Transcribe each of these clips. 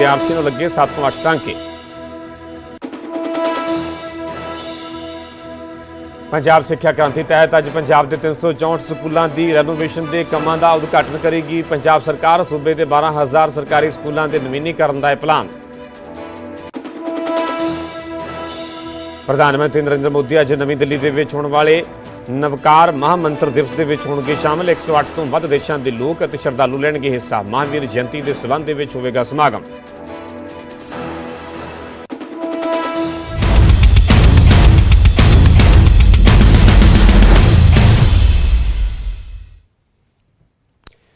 ਵਿਦਿਆਰਥੀ ਨੂੰ ਲੱਗੇ 7 ਤੋਂ 8 ਟਾਂਕੇ। ਪੰਜਾਬ ਸਿੱਖਿਆ ਕ੍ਰਾਂਤੀ ਤਹਿਤ ਅੱਜ ਪੰਜਾਬ ਦੇ 364 ਸਕੂਲਾਂ ਦੀ ਰੈਨੋਵੇਸ਼ਨ ਦੇ ਕੰਮਾਂ ਦਾ ਉਦਘਾਟਨ ਕਰੇਗੀ ਪੰਜਾਬ ਸਰਕਾਰ। ਸੂਬੇ ਦੇ 12000 ਸਰਕਾਰੀ ਸਕੂਲਾਂ ਦੇ ਨਵੀਨੀਕਰਨ ਦਾ ਹੈ ਪ੍ਰਧਾਨ ਮੰਤਰੀ ਨਰਿੰਦਰ ਮੋਦੀ ਅੱਜ ਨਵੀਂ ਦਿੱਲੀ ਦੇ ਵਿੱਚ ਹੋਣ ਵਾਲੇ ਨਵਕਾਰ ਮਹਾਮੰਤਰ ਦਿਵਸ ਦੇ ਵਿੱਚ ਹੋਣਗੇ ਸ਼ਾਮਲ। 108 ਤੋਂ ਵੱਧ ਦੇਸ਼ਾਂ ਦੇ ਲੋਕ ਅਤੇ ਸ਼ਰਧਾਲੂ ਲੈਣਗੇ ਹਿੱਸਾ। ਮਹਾਵੀਰ ਜਯੰਤੀ ਦੇ ਸਬੰਧ ਦੇ ਵਿੱਚ ਹੋਵੇਗਾ ਸਮਾਗਮ।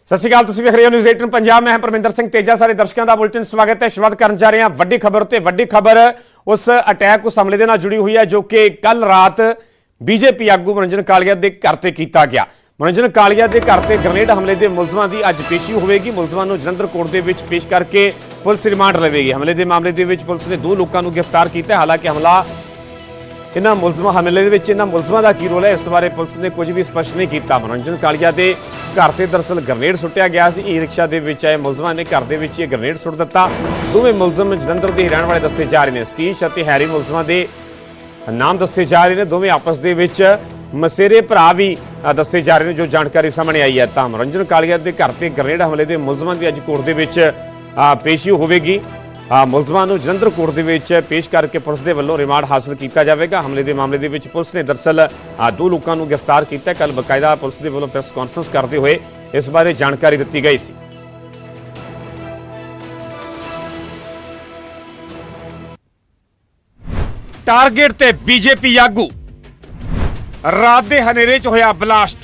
ਸਤਿ ਸ਼੍ਰੀ ਅਕਾਲ, ਤੁਸੀਂ ਵੇਖ ਰਹੇ ਹੋ ਨਿਊਜ਼ 18 ਪੰਜਾਬ। ਮੈਂ ਪਰਮਿੰਦਰ ਸਿੰਘ ਤੇਜਾ। ਸਾਰੇ ਦਰਸ਼ਕਾਂ ਦਾ ਬੁਲਟਨ ਸਵਾਗਤ ਹੈ। ਸ਼ੁਰੂਆਤ ਕਰਨ ਜਾ ਰਹੇ ਹਾਂ ਵੱਡੀ ਖਬਰ ਤੇ ਵੱਡੀ ਖਬਰ ਉਸ ਅਟੈਕ ਉਸ ਹਮਲੇ ਦੇ ਨਾਲ ਜੁੜੀ ਹੋਈ ਹੈ, ਜੋ ਕਿ ਕੱਲ ਰਾਤ ਬੀਜੇਪੀ ਆਗੂ ਮਨੋਰੰਜਨ ਕਾਲੀਆ ਦੇ ਘਰ ਤੇ ਕੀਤਾ ਗਿਆ। ਮਨੋਰੰਜਨ ਕਾਲੀਆ ਦੇ ਘਰ ਤੇ ਗ੍ਰਨੇਡ ਹਮਲੇ ਦੇ ਮੁਲਜ਼ਮਾਂ ਦੀ ਅੱਜ ਪੇਸ਼ੀ ਹੋਵੇਗੀ। ਮੁਲਜ਼ਮਾਂ ਨੂੰ ਜਲੰਧਰ ਕੋਰਟ ਦੇ ਵਿੱਚ ਪੇਸ਼ ਕਰਕੇ ਪੁਲਿਸ ਰਿਮਾਂਡ ਲਵੇਗੀ। ਹਮਲੇ ਦੇ ਮਾਮਲੇ ਦੇ ਵਿੱਚ ਪੁਲਿਸ ਨੇ ਦੋ ਲੋਕਾਂ ਨੂੰ ਗ੍ਰਿਫਤਾਰ ਕੀਤਾ। ਹਾਲਾਂਕਿ ਹਮਲਾ ਇਹਨਾਂ ਮੁਲਜ਼ਮਾਂ ਹਮਲੇ ਦੇ ਵਿੱਚ ਇਹਨਾਂ ਮੁਲਜ਼ਮਾਂ ਦਾ ਕੀ ਰੋਲ ਹੈ? ਇਸ ਬਾਰੇ ਪੁਲਿਸ ਨੇ ਕੁਝ ਵੀ ਸਪਸ਼ਟ ਨਹੀਂ ਕੀਤਾ। ਮਨੋਰੰਜਨ ਕਾਲੀਆ ਦੇ ਘਰ ਤੇ ਦਰਸਲ ਗ੍ਰਨੇਡ ਸੁੱਟਿਆ ਗਿਆ ਸੀ। ਈ ਰਿਕਸ਼ਾ ਦੇ ਵਿੱਚ ਆਏ ਮੁਲਜ਼ਮਾਂ ਨੇ ਘਰ ਦੇ ਵਿੱਚ ਇਹ ਗ੍ਰਨੇਡ ਸੁੱਟ ਦਿੱਤਾ। ਦੋਵੇਂ ਮੁਲਜ਼ਮ ਜਲੰਧਰ ਦੇ ਰਹਿਣ ਵਾਲੇ ਦੱਸੇ ਜਾ ਰਹੇ ਨੇ। ਸਤੀਸ਼ ਅਤੇ ਹੈਰੀ ਮੁਲਜ਼ਮਾਂ ਦੇ ਨਾਮ ਦੱਸੇ ਜਾ ਰਹੇ ਨੇ। ਦੋਵੇਂ ਆਪਸ ਦੇ ਵਿੱਚ ਮਸੇਰੇ ਭਰਾ ਵੀ ਦੱਸੇ ਜਾ ਰਹੇ ਨੇ, ਜੋ ਜਾਣਕਾਰੀ ਸਾਹਮਣੇ ਆਈ ਹੈ। ਤਾਂ ਮਨੋਰੰਜਨ ਕਾਲੀਆ ਦੇ ਘਰ ਤੇ ਗ੍ਰਨੇਡ ਹਮਲੇ ਦੇ ਮੁਲਜ਼ਮਾਂ ਦੀ ਅੱਜ ਕੋਰਟ ਦੇ ਵਿੱਚ ਪੇਸ਼ੀ ਹੋਵੇਗੀ। ਮੁਲਜ਼ਮਾਂ ਨੂੰ ਜਲੰਧਰ ਕੋਰਟ ਦੇ ਵਿੱਚ ਪੇਸ਼ ਕਰਕੇ ਪੁਲਿਸ ਦੇ ਵੱਲੋਂ ਰਿਮਾਂਡ ਹਾਸਲ ਕੀਤਾ ਜਾਵੇਗਾ। ਹਮਲੇ ਦੇ ਮਾਮਲੇ ਦੇ ਵਿੱਚ ਪੁਲਿਸ ਨੇ ਦਰਸਲ ਦੋ ਲੋਕਾਂ ਨੂੰ ਗ੍ਰਿਫਤਾਰ ਕੀਤਾ। ਕੱਲ ਬਕਾਇਦਾ ਪੁਲਿਸ ਦੇ ਵੱਲੋਂ ਪ੍ਰੈਸ ਕਾਨਫਰੰਸ ਕਰਦੇ ਹੋਏ ਇਸ ਬਾਰੇ ਜਾਣਕਾਰੀ ਦਿੱਤੀ ਗਈ ਸੀ। ਟਾਰਗੇਟ ਤੇ ਬੀਜੇਪੀ ਆਗੂ। ਰਾਤ ਦੇ ਹਨੇਰੇ 'ਚ ਹੋਇਆ ਬਲਾਸਟ।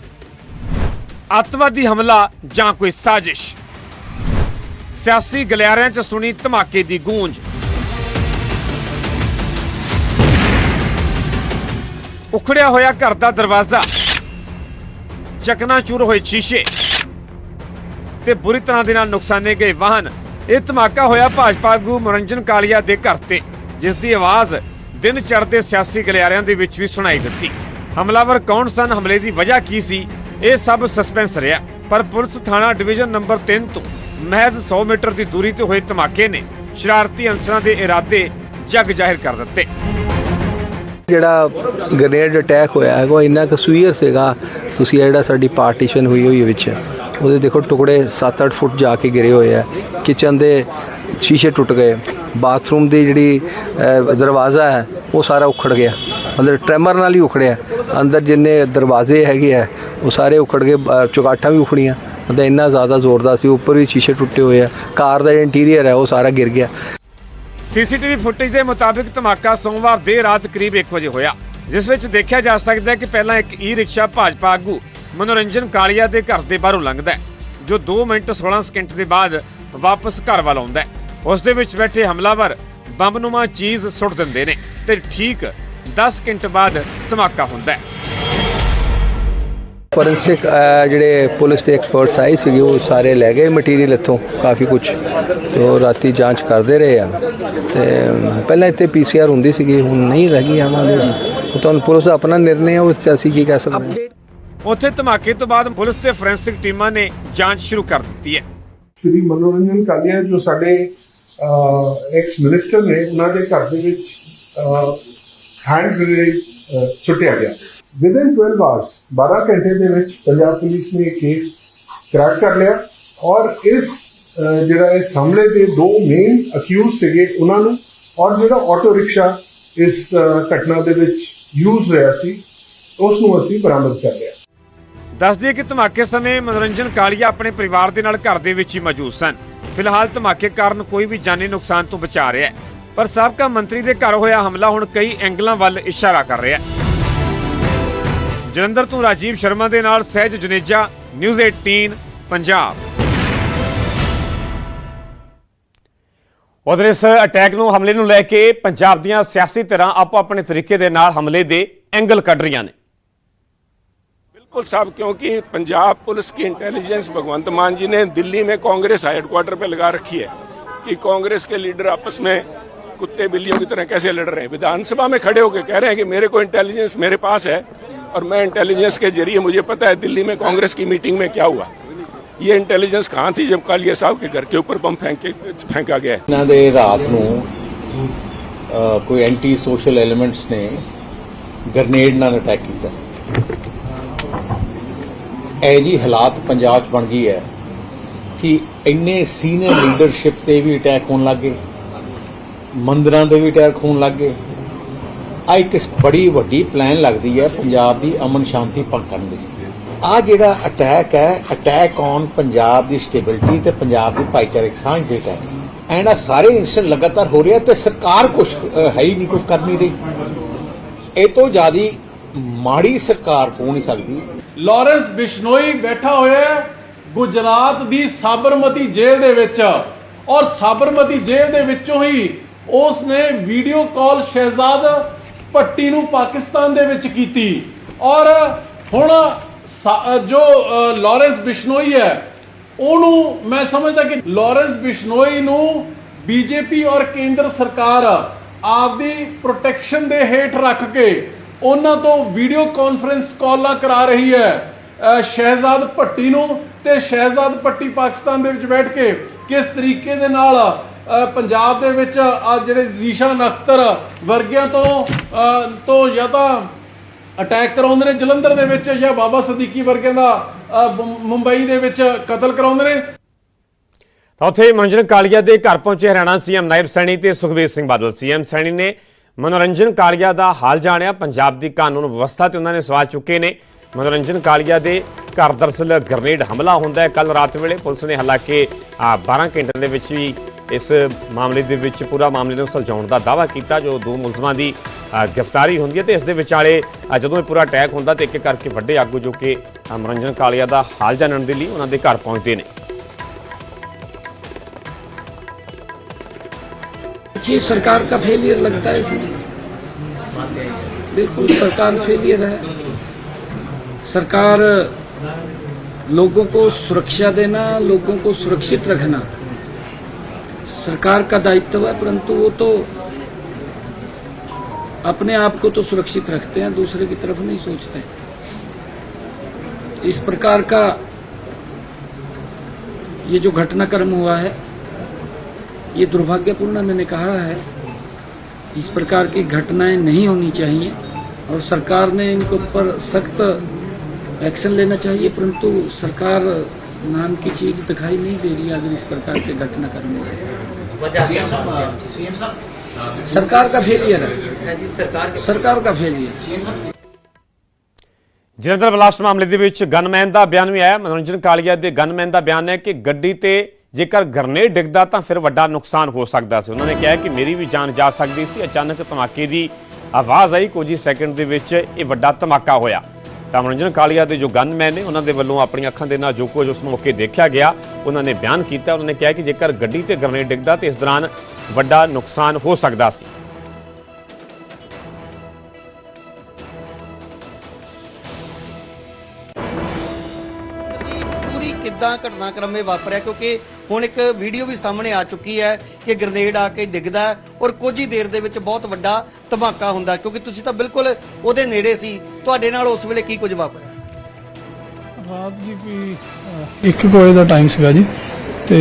ਅੱਤਵਾਦੀ ਹਮਲਾ ਜਾਂ ਕੋਈ ਸਾਜ਼ਿਸ਼? ਸਿਆਸੀ ਗਲਿਆਰਿਆਂ 'ਚ ਸੁਣੀ ਧਮਾਕੇ ਦੀ ਗੂੰਜ। ਉਖੜਿਆ ਹੋਇਆ ਘਰ ਦਾ ਦਰਵਾਜ਼ਾ। ਚਕਨਾਚੂਰ ਹੋਏ ਸ਼ੀਸ਼ੇ। ਤੇ ਬੁਰੀ ਤਰ੍ਹਾਂ ਦੇ ਨਾਲ ਨੁਕਸਾਨੇ ਗਏ ਵਾਹਨ। ਇਹ ਧਮਾਕਾ ਹੋਇਆ ਭਾਜਪਾ ਆਗੂ ਮਨੋਰੰਜਨ ਕਾਲੀਆ ਦੇ ਘਰ ਤੇ, ਜਿਸ ਦੀ ਆਵਾਜ਼ ਦਿਨ ਚੜ੍ਹਦੇ ਸਿਆਸੀ ਗਲਿਆਰਿਆਂ ਦੇ ਵਿੱਚ ਵੀ ਸੁਣਾਈ ਦਿੱਤੀ। ਹਮਲਾਵਰ ਕੌਣ ਸਨ, ਹਮਲੇ ਦੀ ਵਜ੍ਹਾ ਕੀ ਸੀ, ਇਹ ਸਭ ਸਸਪੈਂਸ ਰਿਹਾ। ਪਰ ਪੁਲਿਸ ਥਾਣਾ ਡਿਵੀਜ਼ਨ ਨੰਬਰ 3 ਤੋਂ ਮਹਿਜ਼ 100 ਮੀਟਰ ਦੀ ਦੂਰੀ ਤੇ ਹੋਏ ਧਮਾਕੇ ਨੇ ਸ਼ਰਾਰਤੀ ਅਨਸਰਾਂ ਦੇ ਇਰਾਦੇ ਜਗ ਜ਼ਾਹਿਰ ਕਰ ਦਿੱਤੇ। ਜਿਹੜਾ ਗ੍ਰੇਨੇਡ ਅਟੈਕ ਹੋਇਆ ਹੈ ਉਹ ਇੰਨਾ ਕੁ ਸੂਈਅਰ ਸੀਗਾ ਤੁਸੀਂ ਜਿਹੜਾ ਸਾਡੀ ਪਾਰਟੀਸ਼ਨ ਹੋਈ ਹੋਈ ਵਿੱਚ ਉਹਦੇ ਦੇਖੋ ਟੁਕੜੇ 7-8 ਫੁੱਟ ਜਾ ਕੇ ਗਿਰੇ ਹੋਏ ਆ। ਕਿਚਨ ਦੇ ਸ਼ੀਸ਼ੇ ਟੁੱਟ ਗਏ ਬਾਥਰੂਮ ਦੀ ਜਿਹੜੀ ਦਰਵਾਜ਼ਾ ਹੈ ਉਹ ਸਾਰਾ ਉਖੜ ਗਿਆ। ਮਤਲਬ ਟ੍ਰੈਮਰ ਨਾਲ ਹੀ ਉਖੜਿਆ। ਅੰਦਰ ਜਿੰਨੇ ਦਰਵਾਜ਼ੇ ਹੈਗੇ ਆ ਉਹ ਸਾਰੇ ਉਖੜ ਗਏ ਅਹ, ਚੁਗਾਠਾਂ ਵੀ ਉਖੜੀਆਂ। ਮਤਲਬ ਇੰਨਾ ਜ਼ਿਆਦਾ ਜ਼ੋਰਦਾਰ ਸੀ, ਉੱਪਰ ਵੀ ਸ਼ੀਸ਼ੇ ਟੁੱਟੇ ਹੋਏ ਆ, ਕਾਰ ਦਾ ਇੰਟੀਰੀਅਰ ਹੈ, ਉਹ ਸਾਰਾ ਗਿਰ ਗਿਆ। ਸੀਸੀਟੀਵੀ ਫੁਟੇਜ ਦੇ ਮੁਤਾਬਿਕ ਧਮਾਕਾ ਸੋਮਵਾਰ ਦੇਰ ਰਾਤ ਕਰੀਬ 1 ਵਜੇ ਹੋਇਆ, ਜਿਸ ਵਿੱਚ ਦੇਖਿਆ ਜਾ ਸਕਦਾ ਹੈ ਕਿ ਪਹਿਲਾਂ ਇੱਕ ਈ ਰਿਕਸ਼ਾ ਭਾਜਪਾ ਆਗੂ ਮਨੋਰੰਜਨ ਕਾਲੀਆ ਦੇ ਘਰ ਦੇ ਬਾਹਰੋਂ ਲੰਘਦਾ ਹੈ, ਜੋ 2 ਮਿੰਟ 16 ਸਕਿੰਟ ਦੇ ਬਾਅਦ ਵਾਪਸ ਘਰ ਵੱਲ ਆਉਂਦਾ ਹੈ। ਉਸ ਦੇ ਵਿੱਚ ਬੈਠੇ ਹਮਲਾਵਰ ਬੰਬਨੁਮਾ ਚੀਜ਼ ਸੁੱਟ ਦਿੰਦੇ ਨੇ ਤੇ ਠੀਕ 10 ਸਕਿੰਟ ਬਾਅਦ ਧਮਾਕਾ ਹੁੰਦਾ ਹੈ। ਫੋਰੈਂਸਿਕ ਜਿਹੜੇ ਪੁਲਿਸ ਦੇ ਐਕਸਪਰਟਸ ਆਏ ਸੀਗੇ ਉਹ ਸਾਰੇ ਲੈ ਗਏ ਮਟੀਰੀਅਲ ਇੱਥੋਂ ਕਾਫੀ ਕੁਝ ਤੇ ਉਹ ਰਾਤੀ ਜਾਂਚ ਕਰਦੇ ਰਹੇ ਆ। ਤੇ ਪਹਿਲਾਂ ਇੱਥੇ ਪੀਸੀਆਰ ਹੁੰਦੀ ਸੀਗੀ ਹੁਣ ਨਹੀਂ ਰਹੀ ਆਵਾਂਗੇ। ਉਹ ਤੁਹਾਨੂੰ ਪੁਲਿਸ ਦਾ ਆਪਣਾ ਨਿਰਣੇ ਹੈ ਉਸ 'ਚ ਅਸੀਂ ਕੀ ਕਹਿ ਸਕਦੇ ਹਾਂ। ਉੱਥੇ ਧਮਾਕੇ ਤੋਂ ਬਾਅਦ ਪੁਲਿਸ ਤੇ ਫੋਰੈਂਸਿਕ ਟੀਮਾਂ ਨੇ ਜਾਂਚ ਸ਼ੁਰੂ ਕਰ ਦਿੱਤੀ ਹੈ। ਸ਼੍ਰੀ ਮਨੋਰੰਜਨ ਕਾਲੀਆ ਜੋ ਸਾਡੇ ਐਕਸ ਮਿਨਿਸਟਰ ਨੇ ਉਹਨਾਂ ਦੇ ਘਰ ਦੇ ਵਿੱਚ ਹੈਂਡ ਗ੍ਰੇਨੇਡ ਸੁੱਟਿਆ ਗਿਆ। ਵਿਦਿਨ 12 ਆਵਰਸ 12 ਘੰਟੇ ਦੇ ਵਿੱਚ ਪੰਜਾਬ ਪੁਲਿਸ ਨੇ ਕੇਸ ਕ੍ਰੈਕ ਕਰ ਲਿਆ ਔਰ ਇਸ ਜਿਹੜਾ ਇਸ ਹਮਲੇ ਦੇ ਦੋ ਮੇਨ ਅਕਿਊਜ਼ ਸੀਗੇ ਉਹਨਾਂ ਨੂੰ ਔਰ ਜਿਹੜਾ ਆਟੋ ਰਿਕਸ਼ਾ ਇਸ ਘਟਨਾ ਦੇ ਵਿੱਚ ਯੂਜ਼ ਹੋਇਆ ਸੀ ਉਸ ਨੂੰ ਅਸੀਂ ਬਰਾਮਦ ਕਰ ਲਿਆ ਦੱਸ ਦਈਏ ਕਿ ਧਮਾਕੇ ਸਮੇਂ ਮਨੋਰੰਜਨ ਕਾਲੀਆ ਆਪਣੇ ਪਰਿਵਾਰ ਦੇ ਨਾਲ ਘਰ ਦੇ ਵਿੱਚ ਹੀ ਮੌਜੂਦ ਸਨ ਫਿਲਹਾਲ ਧਮਾਕੇ ਕਾਰਨ ਕੋਈ ਵੀ ਜਾਨੀ ਨੁਕਸਾਨ ਤੋਂ ਬਚਾ ਰਿਹਾ ਹੈ ਪਰ ਸਾਬਕਾ ਮੰਤਰੀ ਦੇ ਘਰ ਹੋਇਆ ਹਮਲਾ ਹੁਣ ਕਈ ਐਂਗਲਾਂ ਵੱਲ ਇਸ਼ਾਰਾ ਕਰ ਰਿਹਾ ਹੈ ਜਲੰਧਰ ਤੋਂ ਰਾਜੀਵ ਸ਼ਰਮਾ ਦੇ ਨਾਲ ਸਹਿਜ ਜੁਨੇਜਾ ਨਿਊਜ਼ 18 ਪੰਜਾਬ ਉਧਰ ਇਸ ਅਟੈਕ ਨੂੰ ਹਮਲੇ ਨੂੰ ਲੈ ਕੇ ਪੰਜਾਬ ਦੀਆਂ ਸਿਆਸੀ ਧਿਰਾਂ ਆਪੋ ਆਪਣੇ ਤਰੀਕੇ ਦੇ ਨਾਲ ਹਮਲੇ ਦੇ ਐਂਗਲ ਕੱਢ ਰਹੀਆਂ ਨੇ बिल्कुल साहब क्योंकि पंजाब पुलिस की इंटेलिजेंस भगवंत मान जी ने दिल्ली में कांग्रेस हेडक्वार्टर पे लगा रखी है कि कांग्रेस के लीडर आपस में कुत्ते बिल्लियों की तरह कैसे लड़ रहे हैं विधानसभा में खड़े होकर कह रहे हैं कि मेरे को इंटेलिजेंस मेरे पास है और मैं इंटेलिजेंस के जरिए मुझे पता है दिल्ली में कांग्रेस की मीटिंग में क्या हुआ ये इंटेलिजेंस कहाँ थी जब कालिया साहब के घर के ऊपर बम फेंक के फेंका गया है ਇਹਨਾਂ ਦੇ ਰਾਤ ਨੂੰ ਅ, ਕੋਈ ਐਂਟੀ ਸੋਸ਼ਲ ਐਲੀਮੈਂਟਸ ਨੇ ਗ੍ਰਨੇਡ ਨਾਲ ਅਟੈਕ ਕੀਤਾ ਇਹ ਜੀ ਹਾਲਾਤ ਪੰਜਾਬ 'ਚ ਬਣ ਗਈ ਹੈ ਕਿ ਇੰਨੇ ਸੀਨੀਅਰ ਲੀਡਰਸ਼ਿਪ ਤੇ ਵੀ ਅਟੈਕ ਹੋਣ ਲੱਗੇ ਮੰਦਰਾਂ ਤੇ ਵੀ ਅਟੈਕ ਹੋਣ ਲੱਗੇ ਆ ਇੱਕ ਬੜੀ ਵੱਡੀ ਪਲਾਨ ਲੱਗਦੀ ਹੈ ਪੰਜਾਬ ਦੀ ਅਮਨ ਸ਼ਾਂਤੀ ਭੰਗ ਦੀ। ਆ ਜਿਹੜਾ ਅਟੈਕ ਹੈ ਅਟੈਕ ਔਨ ਪੰਜਾਬ ਦੀ ਸਟੇਬਿਲਿਟੀ ਤੇ ਪੰਜਾਬ ਦੀ ਭਾਈਚਾਰਕ ਸਾਂਝ ਦੇ ਅਟੈਕ ਐਂਡ ਆ ਸਾਰੇ ਇਨਸੀਡੈਂਟ ਲਗਾਤਾਰ ਹੋ ਰਿਹਾ ਤੇ ਸਰਕਾਰ ਕੁਝ ਹੈ ਹੀ ਨਹੀਂ ਕੁਝ ਕਰ ਨਹੀਂ ਰਹੀ। ਇਹ ਤੋਂ ਜ਼ਿਆਦੀ ਮਾੜੀ ਸਰਕਾਰ ਹੋ ਨਹੀਂ ਸਕਦੀ। ਲਾਰੈਂਸ ਬਿਸ਼ਨੋਈ ਬੈਠਾ ਹੋਇਆ ਗੁਜਰਾਤ ਦੀ ਸਾਬਰਮਤੀ ਜੇਲ੍ਹ ਦੇ ਵਿੱਚ। ਔਰ ਸਾਬਰਮਤੀ ਜੇਲ੍ਹ ਦੇ ਵਿੱਚੋਂ ਹੀ ਉਸ ਨੇ ਵੀਡੀਓ ਕਾਲ ਸ਼ਹਿਜ਼ਾਦ ਭੱਟੀ ਨੂੰ ਪਾਕਿਸਤਾਨ ਦੇ ਵਿੱਚ ਕੀਤੀ। ਔਰ ਹੁਣ ਜੋ ਅ, ਲਾਰੈਂਸ ਬਿਸ਼ਨੋਈ ਹੈ ਉਹਨੂੰ ਮੈਂ ਸਮਝਦਾ ਕਿ ਲਾਰੈਂਸ ਬਿਸ਼ਨੋਈ ਨੂੰ ਬੀਜੇਪੀ ਔਰ ਕੇਂਦਰ ਸਰਕਾਰ ਆਪਦੀ ਪ੍ਰੋਟੈਕਸ਼ਨ ਦੇ ਹੇਠ ਰੱਖ ਕੇ ਉਹਨਾਂ ਤੋਂ ਵੀਡੀਓ ਕਾਨਫਰੰਸ ਕਾਲਾਂ ਕਰਾ ਰਹੀ ਹੈ। ਸ਼ਹਿਜ਼ਾਦ ਭੱਟੀ ਨੂੰ ਤੇ ਸ਼ਹਿਜ਼ਾਦ ਭੱਟੀ ਪਾਕਿਸਤਾਨ ਦੇ ਵਿੱਚ ਬੈਠ ਕੇ ਕਿਸ ਤਰੀਕੇ ਦੇ ਨਾਲ ਪੰਜਾਬ ਦੇ ਵਿੱਚ ਆ ਜਿਹੜੇ ਜ਼ੀਸ਼ਾਨ ਅਖਤਰ ਵਰਗਿਆਂ ਤੋਂ ਤੋਂ ਜਾਂ ਤਾਂ ਅਟੈਕ ਕਰਾਉਂਦੇ ਨੇ, ਜਲੰਧਰ ਦੇ ਵਿੱਚ ਜਾਂ ਬਾਬਾ ਸਦੀਕੀ ਵਰਗਿਆਂ ਦਾ ਮੁੰਬਈ ਦੇ ਵਿੱਚ ਕਤਲ ਕਰਾਉਂਦੇ ਨੇ। ਤਾਂ ਉੱਥੇ ਮਨੋਰੰਜਨ ਕਾਲੀਆ ਦੇ ਘਰ ਪਹੁੰਚੇ ਹਰਿਆਣਾ ਸੀਐਮ ਨਾਇਬ ਸੈਣੀ ਤੇ ਸੁਖਬੀਰ ਸਿੰਘ ਬਾਦਲ। ਸੀਐਮ ਸੈਣੀ ਨੇ ਮਨੋਰੰਜਨ ਕਾਲੀਆ ਦਾ ਹਾਲ ਜਾਣਿਆ। ਪੰਜਾਬ ਦੀ ਕਾਨੂੰਨ ਵਿਵਸਥਾ ਤੇ ਉਹਨਾਂ ਨੇ ਸਵਾਲ ਚੁੱਕੇ ਨੇ। ਮਨੋਰੰਜਨ ਕਾਲੀਆ ਦੇ ਘਰ ਦਰਸਲ ਗ੍ਰਨੇਡ ਹਮਲਾ ਹੁੰਦਾ ਹੈ। ਕੱਲ ਰਾਤ ਵੇਲੇ ਪੁਲਿਸ ਨੇ ਹਾਲਾਂਕਿ ਆ 12 ਘੰਟੇ ਦੇ ਵਿੱਚ ਵੀ ਇਸ ਮਾਮਲੇ ਦੇ ਵਿੱਚ ਪੂਰਾ ਮਾਮਲੇ ਨੂੰ ਸੁਲਝਾਉਣ ਦਾ ਦਾਅਵਾ ਕੀਤਾ ਜੋ ਦੋ ਮੁਲਜ਼ਮਾਂ ਦੀ ਅ, ਗ੍ਰਿਫਤਾਰੀ ਹੁੰਦੀ ਹੈ ਤੇ ਇਸ ਦੇ ਵਿਚਾਲੇ ਅ, ਜਦੋਂ ਇਹ ਪੂਰਾ ਅਟੈਕ ਹੁੰਦਾ ਤੇ ਇੱਕ ਇੱਕ ਕਰਕੇ ਵੱਡੇ ਆਗੂ ਜੋ ਕਿ ਅ, ਮਨੋਰੰਜਨ ਕਾਲੀਆ ਦਾ ਹਾਲ ਜਾਣਨ ਦੇ ਲਈ ਉਹਨਾਂ ਦੇ ਘਰ ਪਹੁੰਚਦੇ ਨੇ ये सरकार का फेलियर लगता है इसमें बिल्कुल सरकार फेलियर है सरकार लोगों को सुरक्षा देना लोगों को सुरक्षित रखना सरकार का दायित्व है, परंतु वो तो अपने आप को तो सुरक्षित रखते हैं, दूसरे की तरफ़ नहीं सोचते इस प्रकार का ये जो घटनाक्रम हुआ है, ये दुर्भाग्यपूर्ण मैंने कहा है। इस प्रकार की घटनाएँ नहीं होनी चाहिए और सरकार ने इनके ऊपर सख्त एक्शन लेना चाहिए, परंतु सरकार नाम की चीज दिखाई नहीं दे रही है अगर इस प्रकार के घटनाक्रम हो रहे हैं। सरकार का फेलियर है सरकार का फेलियर ਜਲੰਧਰ ਬਲਾਸਟ ਮਾਮਲੇ ਦੇ ਵਿੱਚ ਗਨਮੈਨ ਦਾ ਬਿਆਨ ਵੀ ਆਇਆ ਮਨੋਰੰਜਨ ਕਾਲੀਆ ਦੇ ਗਨਮੈਨ ਦਾ ਬਿਆਨ ਹੈ ਕਿ ਗੱਡੀ ਤੇ ਜੇਕਰ ਗ੍ਰਨੇਡ ਡਿੱਗਦਾ ਤਾਂ ਫਿਰ ਵੱਡਾ ਨੁਕਸਾਨ ਹੋ ਸਕਦਾ ਸੀ ਉਹਨਾਂ ਨੇ ਕਿਹਾ ਕਿ ਮੇਰੀ ਵੀ ਜਾਨ ਜਾ ਸਕਦੀ ਸੀ ਅਚਾਨਕ ਧਮਾਕੇ ਦੀ ਆਵਾਜ਼ ਆਈ ਕੁਝ ਹੀ ਸੈਕਿੰਡ ਦੇ ਵਿੱਚ ਇਹ ਵੱਡਾ ਧਮਾਕਾ ਹੋਇਆ ਤਾਂ ਮਨੋਰੰਜਨ ਕਾਲੀਆ ਦੇ ਜੋ ਗਨਮੈਨ ਨੇ, ਉਹਨਾਂ ਦੇ ਵੱਲੋਂ ਆਪਣੀਆਂ ਅੱਖਾਂ ਦੇ ਨਾਲ ਜੋ ਕੁਝ ਉਸ ਮੌਕੇ ਦੇਖਿਆ ਗਿਆ, ਉਹਨਾਂ ਨੇ ਬਿਆਨ ਕੀਤਾ। ਉਹਨਾਂ ਨੇ ਕਿਹਾ ਕਿ ਜੇਕਰ ਗੱਡੀ ਤੇ ਗ੍ਰਨੇਡ ਡਿੱਗਦਾ ਤੇ ਇਸ ਦੌਰਾਨ ਵੱਡਾ ਨੁਕਸਾਨ ਹੋ ਸਕਦਾ ਸੀ। ਪੂਰੀ ਕਿੱਦਾਂ ਘਟਨਾਕ੍ਰਮ ਇਹ ਵਾਪਰਿਆ? ਕਿਉਂਕਿ ਹੁਣ ਇੱਕ ਵੀਡੀਓ ਵੀ ਸਾਹਮਣੇ ਆ ਚੁੱਕੀ ਹੈ ਕਿ ਗ੍ਰਨੇਡ ਆ ਕੇ ਡਿੱਗਦਾ ਔਰ ਕੁਝ ਹੀ ਦੇਰ ਦੇ ਵਿੱਚ ਬਹੁਤ ਵੱਡਾ ਧਮਾਕਾ ਹੁੰਦਾ ਕਿਉਂਕਿ ਤੁਸੀਂ ਤਾਂ ਬਿਲਕੁਲ ਉਹਦੇ ਨੇੜੇ ਸੀ। ਤੁਹਾਡੇ ਨਾਲ ਉਸ ਵੇਲੇ ਕੀ ਕੁਝ ਵਾਪਰਿਆ? ਰਾਤ ਦੀ ਕੋਈ ਇੱਕ ਕੁ ਵਜੇ ਦਾ ਟਾਈਮ ਸੀਗਾ ਜੀ ਤੇ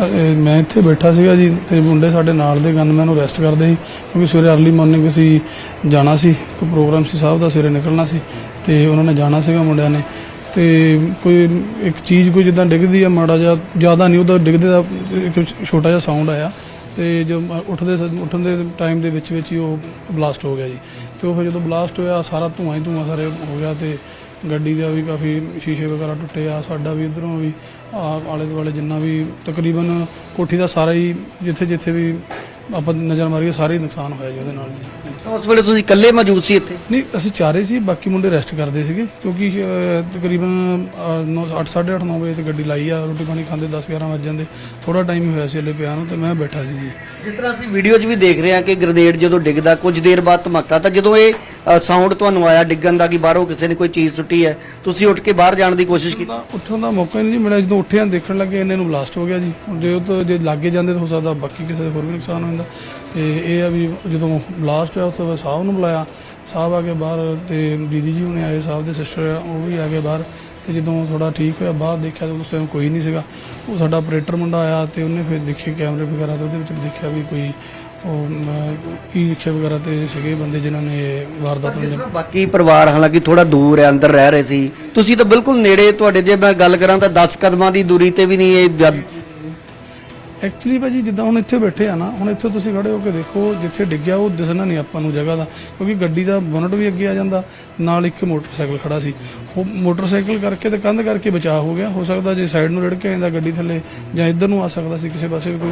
ਅਹ, ਮੈਂ ਇੱਥੇ ਬੈਠਾ ਸੀਗਾ ਜੀ ਤੇ ਮੁੰਡੇ ਸਾਡੇ ਨਾਲ ਦੇ ਗਨਮੈਨ ਨੂੰ ਅਰੈਸਟ ਕਰਦੇ ਸੀ ਕਿਉਂਕਿ ਸਵੇਰੇ ਅਰਲੀ ਮਾਰਨਿੰਗ ਅਸੀਂ ਜਾਣਾ ਸੀ ਕੋਈ ਪ੍ਰੋਗਰਾਮ ਸੀ ਸਾਹਿਬ ਦਾ ਸਵੇਰੇ ਨਿਕਲਣਾ ਸੀ ਤੇ ਉਹਨਾਂ ਨੇ ਜਾਣਾ ਸੀਗਾ ਮੁੰਡਿਆਂ ਨੇ ਤੇ ਕੋਈ ਇੱਕ ਚੀਜ਼ ਕੋਈ ਜਿੱਦਾਂ ਡਿੱਗਦੀ ਆ ਮਾੜਾ ਜਿਹਾ ਜ਼ਿਆਦਾ ਨਹੀਂ ਉਹਦਾ ਡਿੱਗਦੇ ਦਾ ਇੱਕ ਛੋਟਾ ਜਿਹਾ ਸਾਊਂਡ ਆਇਆ ਤੇ ਜੋ ਉੱਠਦੇ ਸ- ਉੱਠਣ ਦੇ ਟਾਈਮ ਦੇ ਵਿੱਚ ਵਿੱਚ ਹੀ ਉਹ ਬਲਾਸਟ ਹੋ ਗਿਆ ਜੀ। ਤੇ ਉਹ ਫਿਰ ਜਦੋਂ ਬਲਾਸਟ ਹੋਇਆ, ਸਾਰਾ ਧੂਆਂ ਹੀ ਧੂਆਂ ਸਾਰੇ ਹੋ ਗਿਆ ਤੇ ਗੱਡੀ ਦਾ ਵੀ ਕਾਫੀ ਸ਼ੀਸ਼ੇ ਵਗੈਰਾ ਟੁੱਟੇ ਆ, ਸਾਡਾ ਵੀ ਇਧਰੋਂ ਵੀ ਆਲੇ ਦੁਆਲੇ ਜਿੰਨਾ ਵੀ ਤਕਰੀਬਨ ਕੋਠੀ ਦਾ ਸਾਰਾ ਹੀ ਜਿੱਥੇ ਜਿੱਥੇ ਵੀ ਆਪਾਂ ਨਜ਼ਰ ਮਾਰੀਏ ਸਾਰੇ ਹੀ ਨੁਕਸਾਨ ਹੋਇਆ ਜੀ ਉਹਦੇ ਨਾਲ ਜੀ। ਉਸ ਵੇਲੇ ਤੁਸੀਂ ਇਕੱਲੇ ਮੌਜੂਦ ਸੀ ਇੱਥੇ? ਨਹੀਂ ਅਸੀਂ ਚਾਰੇ ਸੀ ਬਾਕੀ ਮੁੰਡੇ ਰੈਸਟ ਕਰਦੇ ਸੀਗੇ ਕਿਉਂਕਿ ਅਹ, ਤਕਰੀਬਨ 8:30 9 ਵਜੇ ਤੇ ਗੱਡੀ ਲਾਈ ਆ ਰੋਟੀ ਪਾਣੀ ਖਾਂਦੇ 10 11 ਵਜੇ ਜਾਂਦੇ। ਥੋੜਾ ਟਾਈਮ ਹੀ ਹੋਇਆ ਸੀ ਹਲੇ ਪਿਆ ਨੂੰ ਤੇ ਮੈਂ ਬੈਠਾ ਸੀ ਜੀ। ਜਿਸ ਤਰ੍ਹਾਂ ਅਸੀਂ ਵੀਡੀਓ 'ਚ ਵੀ ਦੇਖ ਰਹੇ ਹਾਂ ਕਿ ਗ੍ਰਨੇਡ ਜਦੋਂ ਡਿੱਗਦਾ ਕੁਝ ਦੇਰ ਬਾਅਦ ਧਮਾਕਾ ਤਾਂ ਜਦੋਂ ਇਹ ਸਾਊਂਡ ਤੁਹਾਨੂੰ ਆਇਆ, ਡਿੱਗਣ ਦਾ ਕਿ ਬਾਹਰੋਂ ਕਿਸੇ ਨੇ ਕੋਈ ਚੀਜ਼ ਸੁੱਟੀ ਹੈ? ਤੁਸੀਂ ਉੱਠ ਕੇ ਬਾਹਰ ਜਾਣ ਦੀ ਕੋਸ਼ਿਸ਼ ਕੀਤੀ? ਤਾਂ ਉੱਠਣ ਦਾ ਮੌਕਾ ਨਹੀਂ ਮਿਲਿਆ ਜਦੋਂ ਉੱਠਿਆ ਦੇਖਣ ਲੱਗੇ ਇਹਨਾਂ ਨੂੰ ਬਲਾਸਟ ਹੋ ਗਿਆ ਜੀ। ਜੇ ਉਹ ਤੋਂ ਜੇ ਲਾਗੇ ਜਾਂਦੇ ਤਾਂ ਹੋ ਸਕਦਾ ਬਾਕੀ ਕਿਸੇ ਦੇ ਹੋਰ ਵੀ ਨੁਕਸਾਨ ਹੋ ਜਾਂਦਾ। ਤੇ ਇਹ ਆ ਵੀ ਜਦੋਂ ਬਲਾਸਟ ਹੋਇਆ, ਉਸ ਤੋਂ ਬਾਅਦ ਸਾਹਿਬ ਨੂੰ ਬੁਲਾਇਆ। ਸਾਹਿਬ ਆ ਕੇ ਬਾਹਰ ਤੇ ਦੀਦੀ ਜੀ ਹੁਣੇ ਆਏ, ਸਾਹਿਬ ਦੇ ਸਿਸਟਰ ਉਹ ਵੀ ਆ ਕੇ ਬਾਹਰ। ਤੇ ਜਦੋਂ ਥੋੜਾ ਠੀਕ ਹੋਇਆ, ਬਾਹਰ ਦੇਖਿਆ ਤਾਂ ਉਸ ਟਾਈਮ ਕੋਈ ਨਹੀਂ ਸੀਗਾ। ਉਹ ਸਾਡਾ ਆਪਰੇਟਰ ਮੁੰਡਾ ਆਇਆ ਤੇ ਉਹਨੇ ਫਿਰ ਦੇਖੇ ਕੈਮਰੇ ਵਗੈਰਾ ਤੇ ਉਹਦੇ ਵਿੱਚ ਦੇਖਿਆ ਵੀ ਕੋਈ ਉਹ ਈ ਰਿਕਸ਼ਾ ਵਗੈਰਾ ਤੇ ਸੀਗੇ ਬੰਦੇ ਜਿਨ੍ਹਾਂ ਨੇ ਇਹ ਵਾਰਦਾਤ ਨੂੰ ਬਾਕੀ ਪਰਿਵਾਰ ਹਾਲਾਂਕਿ ਥੋੜਾ ਦੂਰ ਹੈ ਅੰਦਰ ਰਹਿ ਰਹੇ ਸੀ ਤੁਸੀਂ ਤਾਂ ਬਿਲਕੁਲ ਨੇੜੇ ਤੁਹਾਡੇ ਜੇ ਮੈਂ ਗੱਲ ਕਰਾਂ ਤਾਂ 10 ਕਦਮਾਂ ਦੀ ਦੂਰੀ ਤੇ ਵੀ ਨਹੀਂ ਇਹ ਜਦ- ਐਕਚੁਅਲੀ ਭਾਜੀ ਜਿੱਦਾਂ ਹੁਣ ਇੱਥੇ ਬੈਠੇ ਆ ਨਾ ਹੁਣ ਇੱਥੇ ਤੁਸੀਂ ਖੜੇ ਹੋ ਕੇ ਦੇਖੋ ਜਿੱਥੇ ਡਿੱਗਿਆ ਉਹ ਦਿਸਣਾ ਨਹੀਂ ਆਪਾਂ ਨੂੰ ਜਗ੍ਹਾ ਦਾ ਕਿਉਂਕਿ ਗੱਡੀ ਦਾ ਬੋਨਟ ਵੀ ਅੱਗੇ ਆ ਜਾਂਦਾ ਨਾਲ ਇੱਕ ਮੋਟਰਸਾਈਕਲ ਖੜਾ ਸੀ। ਉਹ ਮੋਟਰਸਾਈਕਲ ਕਰਕੇ ਤੇ ਕੰਧ ਕਰਕੇ ਬਚਾਅ ਹੋ ਗਿਆ ਹੋ ਸਕਦਾ ਜੇ ਸਾਈਡ ਨੂੰ ਰੜ ਕੇ ਆਂਦਾ ਗੱਡੀ ਥੱਲੇ ਜਾਂ ਇੱਧਰ ਨੂੰ ਆ ਸਕਦਾ ਸੀ ਕਿਸੇ ਪਾਸੇ ਵੀ ਕੋਈ।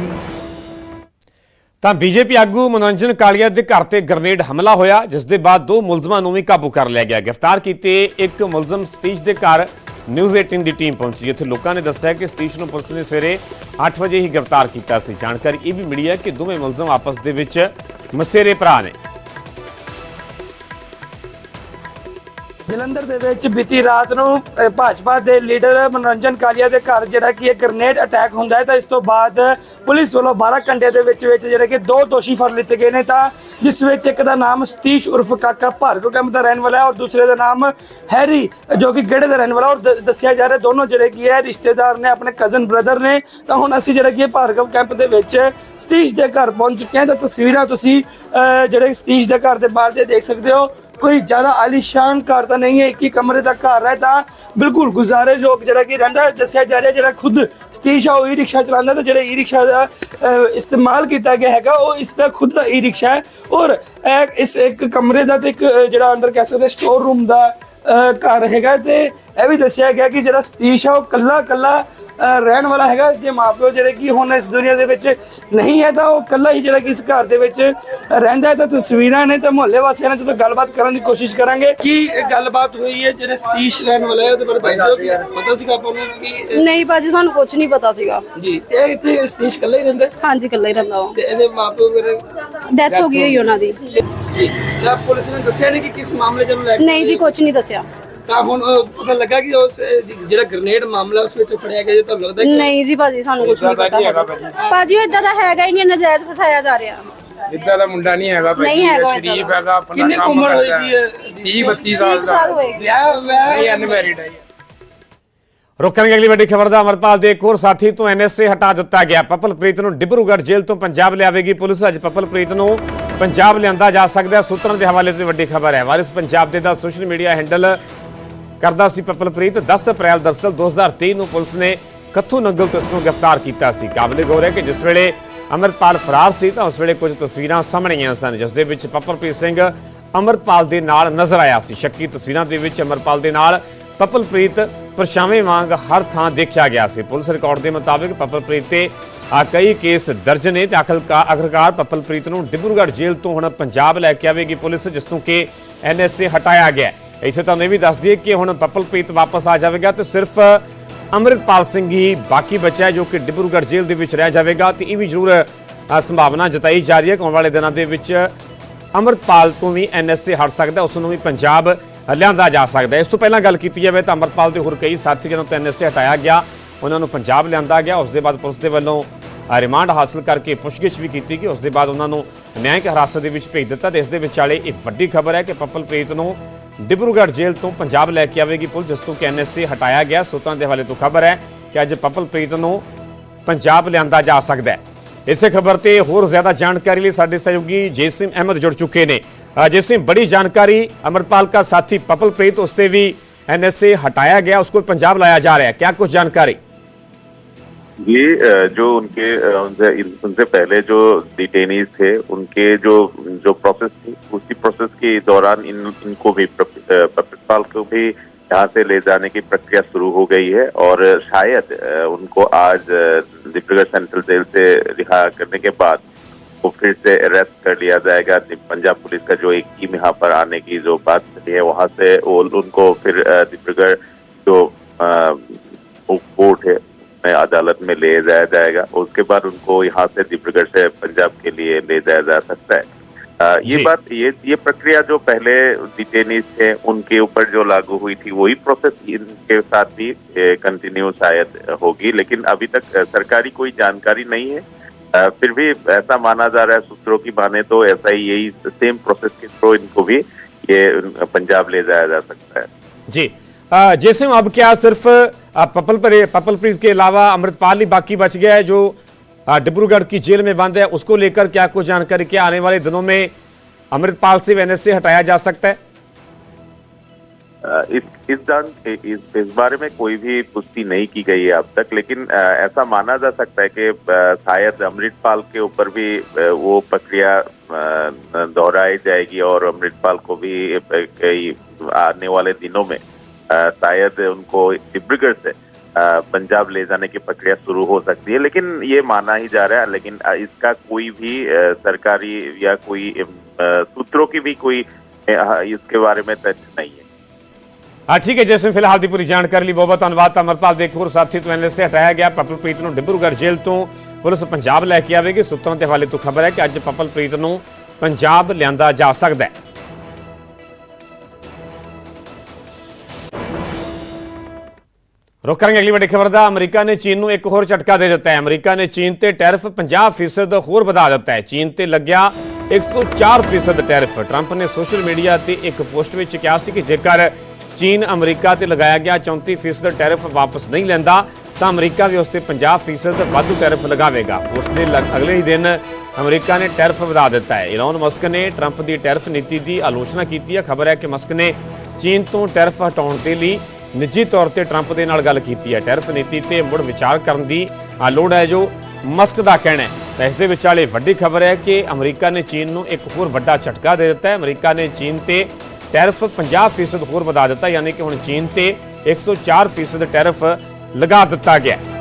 ਤਾਂ ਬੀਜੇਪੀ ਆਗੂ ਮਨੋਰੰਜਨ ਕਾਲੀਆ ਦੇ ਘਰ ਤੇ ਗ੍ਰਨੇਡ ਹਮਲਾ ਹੋਇਆ, ਜਿਸ ਦੇ ਬਾਅਦ ਦੋ ਮੁਲਜ਼ਮਾਂ ਨੂੰ ਵੀ ਕਾਬੂ ਕਰ ਲਿਆ ਗਿਆ। ਗ੍ਰਿਫਤਾਰ ਕੀਤੇ ਇੱਕ ਮੁਲਜ਼ਮ ਸਤੀਸ਼ ਦੇ ਘਰ ਨਿਊਜ਼ 18 ਦੀ ਟੀਮ ਪਹੁੰਚੀ, ਜਿੱਥੇ ਲੋਕਾਂ ਨੇ ਦੱਸਿਆ ਕਿ ਸਤੀਸ਼ ਨੂੰ ਪੁਲਿਸ ਨੇ ਸਵੇਰੇ 8 ਵਜੇ ਹੀ ਗ੍ਰਿਫਤਾਰ ਕੀਤਾ ਸੀ। ਜਾਣਕਾਰੀ ਇਹ ਵੀ ਮਿਲੀ ਹੈ ਕਿ ਦੋਵੇਂ ਮੁਲਜ਼ਮ ਆਪਸ ਦੇ ਵਿੱਚ ਮਸੇਰੇ ਭਰਾ ਨੇ। ਜਲੰਧਰ ਦੇ ਵਿੱਚ ਬੀਤੀ ਰਾਤ ਨੂੰ ਅ, ਭਾਜਪਾ ਦੇ ਲੀਡਰ ਮਨੋਰੰਜਨ ਕਾਲੀਆ ਦੇ ਘਰ ਜਿਹੜਾ ਕਿ ਇਹ ਗ੍ਰਨੇਡ ਅਟੈਕ ਹੁੰਦਾ ਹੈ ਤਾਂ ਇਸ ਤੋਂ ਬਾਅਦ ਪੁਲਿਸ ਵੱਲੋਂ 12 ਘੰਟੇ ਦੇ ਵਿੱਚ ਵਿੱਚ ਜਿਹੜੇ ਕਿ ਦੋ ਦੋਸ਼ੀ ਫੜ ਲਿੱਤੇ ਗਏ ਨੇ ਤਾਂ ਜਿਸ ਵਿੱਚ ਇੱਕ ਦਾ ਨਾਮ ਸਤੀਸ਼ ਉਰਫ ਕਾਕਾ ਭਾਰਗਵ ਕੈਂਪ ਦਾ ਰਹਿਣ ਵਾਲਾ ਹੈ ਔਰ ਦੂਸਰੇ ਦਾ ਨਾਮ ਹੈਰੀ ਜੋ ਕਿ ਗੇੜੇ ਦਾ ਰਹਿਣ ਵਾਲਾ ਔਰ ਦ- ਦੱਸਿਆ ਜਾ ਰਿਹਾ ਦੋਨੋਂ ਜਿਹੜੇ ਕੀ ਹੈ ਰਿਸ਼ਤੇਦਾਰ ਨੇ ਆਪਣੇ ਕਜ਼ਨ ਬ੍ਰਦਰ ਨੇ ਤਾਂ ਹੁਣ ਅਸੀਂ ਜਿਹੜਾ ਕੀ ਹੈ ਭਾਰਗਵ ਕੈਂਪ ਦੇ ਵਿੱਚ ਸਤੀਸ਼ ਦੇ ਘਰ ਪਹੁੰਚ ਚੁੱਕੇ ਹਾਂ ਤਾਂ ਤਸਵੀਰਾਂ ਤੁਸੀਂ ਅ, ਜਿਹੜੇ ਸਤੀਸ਼ ਦੇ ਘਰ ਦੇ ਬਾਹਰ ਦੇ ਦੇਖ ਸਕਦੇ ਹੋ। ਕੋਈ ਜ਼ਿਆਦਾ ਆਲੀਸ਼ਾਨ ਘਰ ਤਾਂ ਨਹੀਂ ਹੈ, ਇੱਕ ਹੀ ਕਮਰੇ ਦਾ ਘਰ ਹੈ ਤਾਂ ਬਿਲਕੁਲ ਗੁਜ਼ਾਰੇਯੋਗ ਜਿਹੜਾ ਕਿ ਰਹਿੰਦਾ ਦੱਸਿਆ ਜਾ ਰਿਹਾ ਜਿਹੜਾ ਖੁਦ ਸਤੀਸ਼ ਆ ਉਹ ਈ ਰਿਕਸ਼ਾ ਚਲਾਉਂਦਾ ਤੇ ਜਿਹੜੇ ਈ ਰਿਕਸ਼ਾ ਦਾ ਇਸਤੇਮਾਲ ਕੀਤਾ ਗਿਆ ਹੈਗਾ, ਉਹ ਇਸ ਦਾ ਖੁਦ ਦਾ ਈ ਰਿਕਸ਼ਾ ਹੈ ਔਰ ਇਹ ਇਸ ਇੱਕ ਕਮਰੇ ਦਾ ਤੇ ਇੱਕ ਜਿਹੜਾ ਅੰਦਰ ਕਹਿ ਸਕਦੇ ਸਟੋਰ ਰੂਮ ਦਾ ਘਰ ਹੈਗਾ ਤੇ ਇਹ ਵੀ ਦੱਸਿਆ ਗਿਆ ਕਿ ਜਿਹੜਾ ਸਤੀਸ਼ ਆ ਉਹ ਕੱਲਾ ਕੱਲਾ ਰਹਿਣ ਵਾਲਾ ਹੈਗਾ ਇਸ ਦੇ ਮਾਪਿਓ ਜਿਹੜੇ ਕਿ ਹੁਣ ਇਸ ਦੁਨੀਆ ਦੇ ਵਿੱਚ ਨਹੀਂ ਹੈ ਤਾਂ ਉਹ ਕੱਲਾ ਹੀ ਜਿਹੜਾ ਕਿ ਇਸ ਘਰ ਦੇ ਵਿੱਚ ਰਹਿੰਦਾ ਹੈ। ਤਾਂ ਤਸਵੀਰਾਂ ਨੇ ਤੇ ਮੁਹੱਲੇ ਵਾਸੀਆਂ ਨਾਲ ਜਦੋਂ ਗੱਲਬਾਤ ਕਰਨ ਦੀ ਕੋਸ਼ਿਸ਼ ਕਰਾਂਗੇ ਕੀ ਇਹ ਗੱਲਬਾਤ ਹੋਈ ਹੈ ਜਿਹੜੇ ਸਤੀਸ਼ ਰਹਿਣ ਵਾਲਾ ਹੈ ਉਹਦੇ ਬਾਰੇ ਦੱਸ ਪਤਾ ਸੀਗਾ ਆਪਾਂ ਨੂੰ ਕਿ ਨਹੀਂ ਭਾਜੀ ਸਾਨੂੰ ਕੁਝ ਨਹੀਂ ਪਤਾ ਸੀਗਾ। ਜੀ ਇਹ ਇੱਥੇ ਸਤੀਸ਼ ਕੱਲਾ ਹੀ ਰਹਿੰਦਾ? ਹਾਂਜੀ ਇਕੱਲਾ ਹੀ ਰਹਿੰਦਾ ਉਹ। ਤੇ ਇਹਦੇ ਮਾਪਿਓ ਫਿਰ ਡੈਥ ਹੋ ਗਈ ਹੋਈ ਉਹਨਾਂ ਦੀ। ਜੀ ਤਾਂ ਪੁਲਿਸ ਨੇ ਦੱਸਿਆ ਨਹੀਂ ਕਿ ਕਿਸ ਮਾਮਲੇ ਚ ਉਹਨੂੰ ਲੈ ਕੇ ਨਹੀਂ ਜੀ ਕੁਝ ਨਹੀਂ ਦੱਸਿਆ। ਤਾਂ ਹੁਣ ਅਹ, ਪਤਾ ਲੱਗਾ ਕਿ ਉਸ ਅਹ, ਜਿਹੜਾ ਗ੍ਰਨੇਡ ਮਾਮਲਾ ਉਸ ਵਿੱਚ ਫੜਿਆ ਗਿਆ ਜੇ ਤੁਹਾਨੂੰ ਲੱਗਦਾ ਕਿ ਨਹੀਂ ਜੀ ਭਾਜੀ ਸਾਨੂੰ ਕੁਝ ਨਹੀਂ ਪਤਾ। ਭਾਜੀ। ਇਦਾਂ ਦਾ ਹੈਗਾ ਹੀ ਨਹੀਂ ਨਜਾਇਜ਼ ਫਸਾਇਆ ਜਾ ਰਿਹਾ। ਇੱਦਾਂ ਦਾ ਮੁੰਡਾ ਨਹੀਂ ਹੈਗਾ ਭਾਈ ਨਹੀਂ ਹੈਗਾ ਏਦਾਂ ਸ਼ਰੀਫ। ਹੈਗਾ ਆਪਣਾ ਕਿੰਨੀ ਕੁ ਕੰਮ ਉਮਰ ਕਰਦਾ ਹੋਏਗੀ ਹੈ? 30 32 ਸਾਲ ਦਾ। ਸਾਲ ਵਿਆਹ ਵਿਆਹ ਨਹੀਂ ਅਨਮੈਰਿਡ ਹੈ ਰੋਕਾਂਗੇ ਅਗਲੀ ਵੱਡੀ ਖਬਰ ਦਾ ਅਮਰਪਾਲ ਦੇ ਇੱਕ ਹੋਰ ਸਾਥੀ ਤੋਂ ਐਨਐਸਏ ਹਟਾ ਦਿੱਤਾ ਗਿਆ। ਪਪਲਪ੍ਰੀਤ ਨੂੰ ਡਿਬਰੂਗੜ੍ਹ ਜੇਲ੍ਹ ਤੋਂ ਪੰਜਾਬ ਲਿਆਵੇਗੀ ਪੁਲਿਸ। ਅੱਜ ਪਪਲਪ੍ਰੀਤ ਨੂੰ ਪੰਜਾਬ ਲਿਆਂਦਾ ਜਾ ਸਕਦਾ ਹੈ। ਸੂਤਰਾਂ ਦੇ ਹਵਾਲੇ ਤੋਂ ਵੱਡੀ ਖਬਰ ਹੈ। ਵਾਰਿਸ ਪੰਜਾਬ ਦੇ ਦਾ ਸੋਸ਼ਲ ਮੀਡੀਆ ਹੈਂਡਲ ਕਰਦਾ ਸੀ ਪਪਲਪ੍ਰੀਤ 10 ਅਪ੍ਰੈਲ ਦਰਸਲ 2023 ਨੂੰ ਪੁਲਿਸ ਨੇ ਕੱਥੂ ਨੰਗਲ ਤੋਂ ਇਸ ਨੂੰ ਗ੍ਰਿਫਤਾਰ ਕੀਤਾ ਸੀ। ਕਾਬਲੇ ਗੌਰ ਹੈ ਕਿ ਜਿਸ ਵੇਲੇ ਅਮਰਪਾਲ ਫਰਾਰ ਸੀ ਤਾਂ ਉਸ ਵੇਲੇ ਕੁਝ ਤਸਵੀਰਾਂ ਸਾਹਮਣੇ ਆਈਆਂ ਸਨ, ਜਿਸ ਦੇ ਵਿੱਚ ਪਪਲਪ੍ਰੀਤ ਸਿੰਘ ਅਮਰਪਾਲ ਦੇ ਨਾਲ ਨਜ਼ਰ ਆਇਆ ਸੀ। ਸ਼ੱਕੀ ਤਸਵੀਰਾਂ ਦੇ ਵਿੱਚ ਅਮਰਪਾਲ ਦੇ ਨਾਲ ਪਪਲਪ੍ਰੀਤ ਪਰਛਾਵੇਂ ਵਾਂਗ ਹਰ ਥਾਂ ਦੇਖਿਆ ਗਿਆ ਸੀ। ਪੁਲਿਸ ਰਿਕਾਰਡ ਦੇ ਮੁਤਾਬਿਕ ਪਪਲਪ੍ਰੀਤ ਤੇ ਆ ਕਈ ਕੇਸ ਦਰਜ ਨੇ ਤੇ ਆਖਰਕਾਰ ਆਖਰਕਾਰ ਪਪਲਪ੍ਰੀਤ ਨੂੰ ਡਿਬਰੂਗੜ੍ਹ ਜੇਲ੍ਹ ਤੋਂ ਹੁਣ ਪੰਜਾਬ ਲੈ ਕੇ ਆਵੇਗੀ ਪੁਲਿਸ, ਜਿਸ ਤੋਂ ਕਿ ਐਨਐਸਏ ਹਟਾਇਆ ਗਿਆ ਇੱਥੇ ਤੁਹਾਨੂੰ ਇਹ ਵੀ ਦੱਸ ਦਈਏ ਕਿ ਹੁਣ ਪਪਲਪ੍ਰੀਤ ਵਾਪਸ ਆ ਜਾਵੇਗਾ ਤੇ ਸਿਰਫ ਅੰਮ੍ਰਿਤਪਾਲ ਸਿੰਘ ਹੀ ਬਾਕੀ ਬਚਿਆ ਜੋ ਕਿ ਡਿਬਰੂਗੜ੍ਹ ਜੇਲ੍ਹ ਦੇ ਵਿੱਚ ਰਹਿ ਜਾਵੇਗਾ ਤੇ ਇਹ ਵੀ ਜ਼ਰੂਰ ਸੰਭਾਵਨਾ ਜਤਾਈ ਜਾ ਰਹੀ ਹੈ ਕਿ ਆਉਣ ਵਾਲੇ ਦਿਨਾਂ ਦੇ ਵਿੱਚ ਅਮਰਪਾਲ ਤੋਂ ਵੀ ਐਨਐਸਏ ਹਟ ਸਕਦਾ, ਉਸ ਨੂੰ ਵੀ ਪੰਜਾਬ ਲਿਆਂਦਾ ਜਾ ਸਕਦਾ ਇਸ ਤੋਂ ਪਹਿਲਾਂ ਗੱਲ ਕੀਤੀ ਜਾਵੇ ਤਾਂ ਅਮਰਪਾਲ ਦੇ ਹੋਰ ਕਈ ਸਾਥੀ ਜਦੋਂ ਤੋਂ ਐਨਐਸਏ ਹਟਾਇਆ ਗਿਆ, ਉਹਨਾਂ ਨੂੰ ਪੰਜਾਬ ਲਿਆਂਦਾ ਗਿਆ, ਉਸ ਦੇ ਬਾਅਦ ਪੁਲਿਸ ਦੇ ਵੱਲੋਂ ਰਿਮਾਂਡ ਹਾਸਲ ਕਰਕੇ ਪੁੱਛਗਿੱਛ ਵੀ ਕੀਤੀ ਕਿ ਉਸ ਦੇ ਬਾਅਦ ਉਹਨਾਂ ਨੂੰ ਨਿਆਂਇਕ ਹਿਰਾਸਤ ਦੇ ਵਿੱਚ ਭੇਜ ਦਿੱਤਾ ਤੇ ਇਸ ਦੇ ਵਿਚਾਲੇ ਇੱਕ ਵੱਡੀ ਖਬਰ ਹੈ ਕਿ ਪੱਪਲਪ੍ਰੀਤ ਨੂੰ ਡਿਬਰੂਗੜ੍ਹ ਜੇਲ੍ਹ ਤੋਂ ਪੰਜਾਬ ਲੈ ਕੇ ਆਵੇਗੀ ਪੁਲਿਸ, ਜਿਸ ਤੋਂ ਕਿ ਐਨਐਸਸੀ ਹਟਾਇਆ ਗਿਆ। ਸੂਤਰਾਂ ਦੇ ਹਵਾਲੇ ਤੋਂ ਖਬਰ ਹੈ ਕਿ ਅੱਜ ਪਪਲਪ੍ਰੀਤ ਨੂੰ ਪੰਜਾਬ ਲਿਆਂਦਾ ਜਾ ਸਕਦਾ ਹੈ। ਇਸੇ ਖਬਰ ਤੇ ਹੋਰ ਜ਼ਿਆਦਾ ਜਾਣਕਾਰੀ ਲਈ ਸਾਡੇ ਸਹਿਯੋਗੀ ਜੇਸਿਮ ਅਹਿਮਦ ਜੁੜ ਚੁੱਕੇ ਨੇ। ਜੇਸਿਮ, ਬੜੀ ਜਾਣਕਾਰੀ ਅਮਰਪਾਲ ਦਾ ਸਾਥੀ ਪਪਲਪ੍ਰੀਤ ਉਸਤੇ ਵੀ ਐਨਐਸਏ ਹਟਾਇਆ ਗਿਆ, ਉਸ ਉਸਕੋ ਪੰਜਾਬ ਲਾਇਆ ਜਾ ਰਿਹਾ ਹੈ। ਕੀ ਕੁਝ ਜਾਣਕਾਰੀ? ये जो उनके उनसे उनसे पहले जो डिटेनीज थे, उनके जो जो प्रोसेस थी, उसी प्रोसेस के दौरान इन, इनको भी पत्रपाल को भी यहाँ से ले जाने की प्रक्रिया शुरू हो गई है और शायद उनको आज डिब्रूगढ़ सेंट्रल जेल से रिहा करने के बाद वो फिर से अरेस्ट कर लिया जाएगा। पंजाब पुलिस का जो एक टीम यहाँ पर आने की जो बात चली है, वहाँ से वो, उनको फिर डिब्रूगढ़ जो कोर्ट है में अदालत में ले जाया जाएगा। उसके बाद उनको यहाँ से डिब्रूगढ़ से पंजाब के लिए ले जाया जा सकता है। अ, ये बात ये ये प्रक्रिया जो पहले डिटेनीज थे उनके ऊपर जो लागू हुई थी वही प्रोसेस इनके साथ भी कंटिन्यू शायद होगी। लेकिन अभी तक सरकारी कोई जानकारी नहीं है। अ, फिर भी ऐसा माना जा रहा है सूत्रों की माने तो ऐसा ही यही सेम प्रोसेस के थ्रू इनको भी ये पंजाब ले जाया जा सकता है। जी। जैसे अब क्या सिर्फ़ पपल पर पपलप्रीत के अलावा अमृतपाल ही बाकी बच गया है जो डिब्रूगढ़ की जेल में बंद है। उसको लेकर क्या कुछ जानकारी क्या आने वाले दिनों में अमृतपाल से एनएस से हटाया जा सकता है? इस इस जान इस, इस बारे में कोई भी पुष्टि नहीं की गई है अब तक लेकिन ऐसा माना जा सकता है कि शायद अमृतपाल के ऊपर भी वो प्रक्रिया दोहराई जाएगी और अमृतपाल को भी आने वाले दिनों में शायद उनको डिब्रूगढ़ से अ, पंजाब ले जाने की प्रक्रिया शुरू हो सकती है लेकिन ये माना ही जा रहा है लेकिन अ, इसका कोई भी अ, सरकारी या कोई अ, सूत्रों की भी कोई अ, इसके बारे में तथ्य नहीं है ਹਾਂ ਠੀਕ ਹੈ ਜੈਸਨ ਫਿਲਹਾਲ ਦੀ ਪੂਰੀ ਜਾਣਕਾਰੀ ਲਈ ਬਹੁਤ ਬਹੁਤ ਧੰਨਵਾਦ ਤਾਂ ਅਮਰਪਾਲ ਦੇ ਇੱਕ ਹੋਰ ਸਾਥੀ ਤੋਂ ਐਨਐਸ ਹਟਾਇਆ ਗਿਆ ਪਪਲਪ੍ਰੀਤ ਨੂੰ ਡਿਬਰੂਗੜ੍ਹ ਜੇਲ੍ਹ ਤੋਂ ਪੁਲਿਸ ਪੰਜਾਬ ਲੈ ਕੇ ਆਵੇਗੀ ਸੂਤਰਾਂ ਦੇ ਹਵਾਲੇ ਤੋਂ ਖਬਰ ਹੈ ਕਿ ਅੱਜ ਪਪਲਪ੍ਰੀਤ ਨੂੰ ਪੰਜਾਬ ਲਿਆਂਦਾ ਜਾ ਸਕਦਾ ਹੈ ਰੁਕ ਕਰਾਂਗੇ ਅਗਲੀ ਵੱਡੀ ਖਬਰ ਦਾ। ਅਮਰੀਕਾ ਨੇ ਚੀਨ ਨੂੰ ਇੱਕ ਹੋਰ ਝਟਕਾ ਦੇ ਦਿੱਤਾ ਹੈ। ਅਮਰੀਕਾ ਨੇ ਚੀਨ ਤੇ ਟੈਰਿਫ 50% ਹੋਰ ਵਧਾ ਦਿੱਤਾ ਹੈ। ਚੀਨ ਤੇ ਲੱਗਿਆ 104% ਟੈਰਿਫ। ਟਰੰਪ ਨੇ ਸੋਸ਼ਲ ਮੀਡੀਆ ਤੇ ਇੱਕ ਪੋਸਟ ਵਿੱਚ ਕਿਹਾ ਸੀ ਕਿ ਜੇਕਰ ਚੀਨ ਅਮਰੀਕਾ ਤੇ ਲਗਾਇਆ ਗਿਆ 34% ਟੈਰਿਫ ਵਾਪਸ ਨਹੀਂ ਲੈਂਦਾ, ਤਾਂ ਅਮਰੀਕਾ ਵੀ ਉਸ ਤੇ 50% ਵਾਧੂ ਟੈਰਿਫ ਲਗਾਵੇਗਾ। ਉਸ ਦੇ ਅਗਲੇ ਹੀ ਦਿਨ ਅਮਰੀਕਾ ਨੇ ਟੈਰਿਫ ਵਧਾ ਦਿੱਤਾ ਹੈ। ਇਲਨ ਮਸਕ ਨੇ ਟਰੰਪ ਦੀ ਟੈਰਿਫ ਨੀਤੀ ਦੀ ਆਲੋਚਨਾ ਕੀਤੀ ਹੈ। ਖਬਰ ਹੈ ਕਿ ਮਸਕ ਨੇ ਚੀਨ ਤੋਂ ਟੈਰਿਫ ਹਟਾਉਣ ਦੇ ਲਈ ਨਿੱਜੀ ਤੌਰ ਤੇ ਟਰੰਪ ਦੇ ਨਾਲ ਗੱਲ ਕੀਤੀ ਹੈ। ਟੈਰਿਫ ਨੀਤੀ ਤੇ ਮੁੜ ਵਿਚਾਰ ਕਰਨ ਦੀ ਆ ਲੋੜ ਹੈ ਜੋ ਮਸਕ ਦਾ ਕਹਿਣਾ ਹੈ। ਤਾਂ ਇਸ ਦੇ ਵਿਚਾਲੇ ਵੱਡੀ ਖਬਰ ਹੈ ਕਿ ਅਮਰੀਕਾ ਨੇ ਚੀਨ ਨੂੰ ਇੱਕ ਹੋਰ ਵੱਡਾ ਝਟਕਾ ਦੇ ਦਿੱਤਾ ਹੈ। ਅਮਰੀਕਾ ਨੇ ਚੀਨ ਤੇ ਟੈਰਿਫ 50% ਹੋਰ ਵਧਾ ਦਿੱਤਾ, ਯਾਨੀ ਕਿ ਹੁਣ ਚੀਨ ਤੇ 104% ਟੈਰਿਫ ਲਗਾ ਦਿੱਤਾ ਗਿਆ ਹੈ।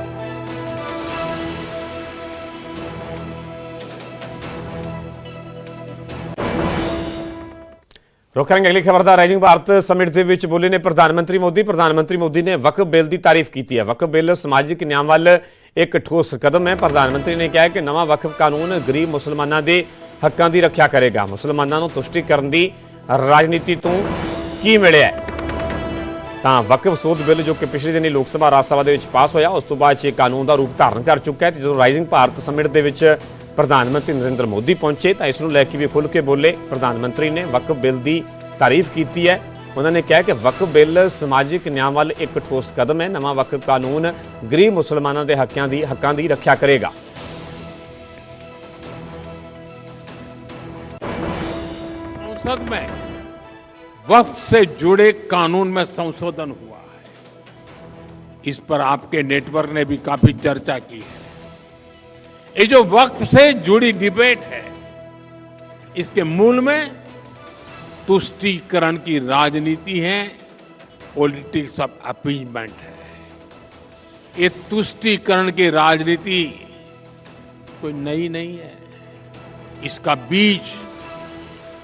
ਰੁਕ ਕਰਾਂਗੇ ਅਗਲੀ ਖਬਰ ਦਾ ਰਾਈਜ਼ਿੰਗ ਭਾਰਤ ਸਮਿਟ ਦੇ ਵਿੱਚ ਬੋਲੇ ਨੇ ਪ੍ਰਧਾਨ ਮੰਤਰੀ ਮੋਦੀ। ਪ੍ਰਧਾਨ ਮੰਤਰੀ ਮੋਦੀ ਨੇ ਵਕਫ ਬਿੱਲ ਦੀ ਤਾਰੀਫ ਕੀਤੀ ਹੈ। ਵਕਫ ਬਿੱਲ ਸਮਾਜਿਕ ਨਿਆਂ ਵੱਲ ਇੱਕ ਠੋਸ ਕਦਮ ਹੈ। ਪ੍ਰਧਾਨ ਮੰਤਰੀ ਨੇ ਕਿਹਾ ਕਿ ਨਵਾਂ ਵਕਫ ਕਾਨੂੰਨ ਗਰੀਬ ਮੁਸਲਮਾਨਾਂ ਦੇ ਹੱਕਾਂ ਦੀ ਰੱਖਿਆ ਕਰੇਗਾ। ਮੁਸਲਮਾਨਾਂ ਨੂੰ ਤੁਸ਼ਟੀਕਰਨ ਦੀ ਰਾਜਨੀਤੀ ਤੋਂ ਕੀ ਮਿਲਿਆ ਤਾਂ ਵਕਫ ਸੋਧ ਬਿੱਲ ਜੋ ਕਿ ਪਿਛਲੇ ਦਿਨੀ ਲੋਕ ਸਭਾ ਰਾਜ ਸਭਾ ਦੇ ਵਿੱਚ ਪਾਸ ਹੋਇਆ, ਉਸ ਤੋਂ ਬਾਅਦ 'ਚ ਇਹ ਕਾਨੂੰਨ ਦਾ ਰੂਪ ਧਾਰਨ ਕਰ ਚੁੱਕਾ ਹੈ ਤੇ ਜਦੋਂ ਰਾਈਜ਼ਿੰਗ ਭਾਰਤ ਸਮਿਟ ਦੇ ਵਿੱਚ ਪ੍ਰਧਾਨ ਮੰਤਰੀ ਨਰਿੰਦਰ ਮੋਦੀ ਪਹੁੰਚੇ ਤਾਂ ਇਸ ਨੂੰ ਲੈ ਕੇ ਵੀ ਖੁੱਲ੍ਹ ਕੇ ਬੋਲੇ ਪ੍ਰਧਾਨ ਮੰਤਰੀ ਨੇ ਵਕਫ ਬਿੱਲ ਦੀ ਤਾਰੀਫ ਕੀਤੀ ਹੈ ਉਹਨਾਂ ਨੇ ਕਿਹਾ ਕਿ ਵਕਫ ਬਿੱਲ ਸਮਾਜਿਕ ਨਿਆਂ ਵੱਲ ਇੱਕ ਠੋਸ ਕਦਮ ਹੈ ਨਵਾਂ ਵਕਫ ਕਾਨੂੰਨ ਗਰੀਬ ਮੁਸਲਮਾਨਾਂ ਦੇ ਹੱਕਾਂ ਦੀ ਹੱਕਾਂ ਦੀ ਰੱਖਿਆ ਕਰੇਗਾ संसद में वक्फ से जुड़े कानून में संशोधन हुआ है इस पर आपके नेटवर्क ने भी काफी चर्चा की है ये जो वक्त से जुड़ी डिबेट है, इसके मूल में तुष्टीकरण की राजनीति है, पॉलिटिक्स ऑफ़ अपीजमेंट है। ये तुष्टीकरण की राजनीति कोई नई नहीं है। इसका बीज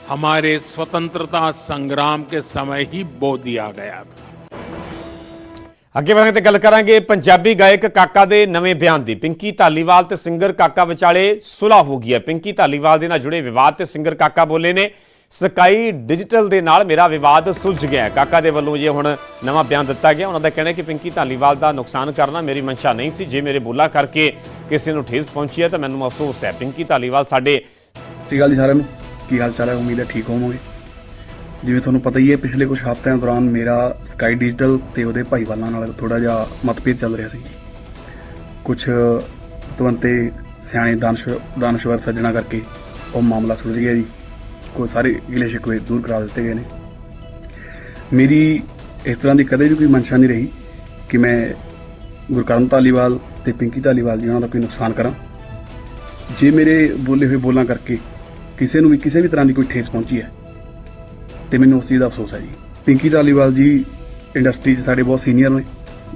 हमारे स्वतंत्रता संग्राम के समय ही बो दिया गया था। ਅੱਗੇ ਵਧਾਂਗੇ ਤੇ ਗੱਲ ਕਰਾਂਗੇ ਪੰਜਾਬੀ ਗਾਇਕ ਕਾਕਾ ਦੇ ਨਵੇਂ ਬਿਆਨ ਦੀ। ਪਿੰਕੀ ਧਾਲੀਵਾਲ ਤੇ ਸਿੰਗਰ ਕਾਕਾ ਵਿਚਾਲੇ ਸੁਲ੍ਹਾ ਹੋ ਗਈ ਹੈ। ਪਿੰਕੀ ਧਾਲੀਵਾਲ ਦੇ ਨਾਲ ਜੁੜੇ ਵਿਵਾਦ ਤੇ ਸਿੰਗਰ ਕਾਕਾ ਬੋਲੇ ਨੇ, ਸਕਾਈ ਡਿਜੀਟਲ ਦੇ ਨਾਲ ਮੇਰਾ ਵਿਵਾਦ ਸੁਲਝ ਗਿਆ ਕਾਕਾ ਦੇ ਵੱਲੋਂ ਇਹ ਹੁਣ ਨਵਾਂ ਬਿਆਨ ਦਿੱਤਾ ਗਿਆ। ਉਹਨਾਂ ਦਾ ਕਹਿਣਾ ਹੈ ਕਿ ਪਿੰਕੀ ਧਾਲੀਵਾਲ ਦਾ ਨੁਕਸਾਨ ਕਰਨਾ ਮੇਰੀ ਮਨਸ਼ਾ ਨਹੀਂ ਸੀ। ਜੇ ਮੇਰੇ ਬੋਲਾ ਕਰਕੇ ਕਿਸੇ ਨੂੰ ਠੇਸ ਪਹੁੰਚੀ ਹੈ ਤਾਂ ਮੈਨੂੰ ਅਫਸੋਸ ਹੈ। ਪਿੰਕੀ ਧਾਲੀਵਾਲ ਸਾਡੇ ਸਤਿ ਸ਼੍ਰੀ ਜੀ ਸਾਰਿਆਂ ਨੂੰ। ਕੀ ਹਾਲ ਚਾਲ ਹੈ? ਉਮੀਦ ਹੈ ਠੀਕ ਹੋਵੋਗੇ। ਜਿਵੇਂ ਤੁਹਾਨੂੰ ਪਤਾ ਹੀ ਹੈ, ਪਿਛਲੇ ਕੁਝ ਹਫ਼ਤਿਆਂ ਦੌਰਾਨ ਮੇਰਾ ਸਕਾਈ ਡਿਜੀਟਲ ਤੇ ਉਹਦੇ ਭਾਈਵਾਲਾਂ ਨਾਲ ਥੋੜਾ ਜਿਹਾ ਮਤਭੇਦ ਚੱਲ ਰਿਹਾ ਸੀ। ਕੁਝ ਤੁਰੰਤੇ ਸਿਆਣੇ ਦਾਨਸ਼, ਦਾਨਸ਼ਵਰ ਸੱਜਣਾ ਕਰਕੇ ਉਹ ਮਾਮਲਾ ਸੁਲਝ ਗਿਆ ਜੀ। ਕੋਈ ਸਾਰੇ ਗਿਲੇ ਸ਼ਿਕਵੇ ਦੂਰ ਕਰਾ ਦਿੱਤੇ ਗਏ ਨੇ। ਮੇਰੀ ਇਸ ਤਰ੍ਹਾਂ ਦੀ ਕਦੇ ਵੀ ਕੋਈ ਮਨਸ਼ਾ ਨਹੀਂ ਰਹੀ ਕਿ ਮੈਂ ਗੁਰਕਰਨ ਧਾਲੀਵਾਲ ਤੇ ਪਿੰਕੀ ਧਾਲੀਵਾਲ ਜੀ ਉਹਨਾਂ ਦਾ ਕੋਈ ਨੁਕਸਾਨ ਕਰਾਂ। ਜੇ ਮੇਰੇ ਬੋਲੇ ਹੋਏ ਬੋਲਾਂ ਕਰਕੇ ਕਿਸੇ ਨੂੰ ਵੀ ਕਿਸੇ ਵੀ ਤਰ੍ਹਾਂ ਦੀ ਕੋਈ ਠੇਸ ਪਹੁੰਚੀ ਹੈ ਤੇ ਮੈਨੂੰ ਉਸ ਚੀਜ਼ ਦਾ ਅਫਸੋਸ ਹੈ ਜੀ। ਪਿੰਕੀ ਧਾਲੀਵਾਲ ਜੀ ਇੰਡਸਟਰੀ 'ਚ ਸਾਡੇ ਬਹੁਤ ਸੀਨੀਅਰ ਨੇ,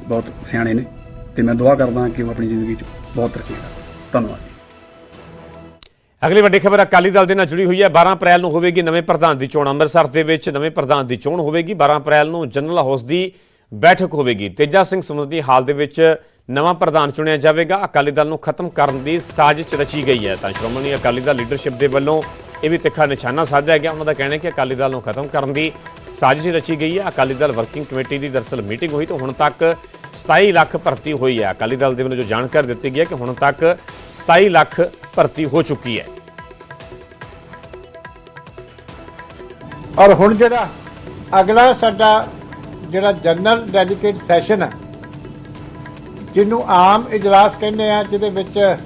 ਬਹੁਤ ਸਿਆਣੇ ਨੇ ਤੇ ਮੈਂ ਦੁਆ ਕਰਦਾ ਕਿ ਉਹ ਆਪਣੀ ਜ਼ਿੰਦਗੀ 'ਚ ਬਹੁਤ ਤਰੱਕੀ ਕਰਨ। ਧੰਨਵਾਦ ਅਗਲੀ ਵੱਡੀ ਖਬਰ ਅਕਾਲੀ ਦਲ ਦੇ ਨਾਲ ਜੁੜੀ ਹੋਈ ਹੈ। 12 ਅਪ੍ਰੈਲ ਨੂੰ ਹੋਵੇਗੀ ਨਵੇਂ ਪ੍ਰਧਾਨ ਦੀ ਚੋਣ। ਅੰਮ੍ਰਿਤਸਰ ਦੇ ਵਿੱਚ ਨਵੇਂ ਪ੍ਰਧਾਨ ਦੀ ਚੋਣ ਹੋਵੇਗੀ। 12 ਅਪ੍ਰੈਲ ਨੂੰ ਜਨਰਲ ਹਾਊਸ ਦੀ ਬੈਠਕ ਹੋਵੇਗੀ। ਤੇਜਾ ਸਿੰਘ ਸਮੁੰਦਰੀ ਹਾਲ ਦੇ ਵਿੱਚ ਨਵਾਂ ਪ੍ਰਧਾਨ ਚੁਣਿਆ ਜਾਵੇਗਾ। ਅਕਾਲੀ ਦਲ ਨੂੰ ਖਤਮ ਕਰਨ ਦੀ ਸਾਜ਼ਿਸ਼ ਰਚੀ ਗਈ ਹੈ। ਤਾਂ ਸ਼੍ਰੋਮਣੀ ਅਕਾਲੀ ਦਲ ਲੀਡਰਸ਼ਿਪ ਦੇ ਵੱਲੋਂ ਇਹ ਵੀ ਤਿੱਖਾ ਨਿਸ਼ਾਨਾ ਸਾਧਿਆ ਗਿਆ। ਉਹਨਾਂ ਦਾ ਕਹਿਣਾ ਹੈ ਕਿ ਅਕਾਲੀ ਦਲ ਨੂੰ ਖਤਮ ਕਰਨ ਦੀ ਸਾਜ਼ਿਸ਼ ਰਚੀ ਗਈ ਹੈ। ਅਕਾਲੀ ਦਲ ਵਰਕਿੰਗ ਕਮੇਟੀ ਦੀ ਦਰਸਲ ਮੀਟਿੰਗ ਹੋਈ ਤਾਂ ਹੁਣ ਤੱਕ 27 ਲੱਖ ਭਰਤੀ ਹੋਈ ਹੈ। ਅਕਾਲੀ ਦਲ ਦੇ ਵੱਲੋਂ ਜੋ ਜਾਣਕਾਰੀ ਦਿੱਤੀ ਗਈ ਹੈ ਕਿ ਹੁਣ ਤੱਕ 27 ਲੱਖ ਭਰਤੀ ਹੋ ਚੁੱਕੀ ਹੈ। ਔਰ ਹੁਣ ਜਿਹੜਾ ਅਗਲਾ ਸਾਡਾ ਜਿਹੜਾ ਜਨਰਲ ਡੈਲੀਗੇਟ ਸੈਸ਼ਨ ਹੈ, ਜਿਹਨੂੰ ਆਮ ਇਜਲਾਸ ਕਹਿੰਦੇ ਆ, ਜਿਹਦੇ ਵਿੱਚ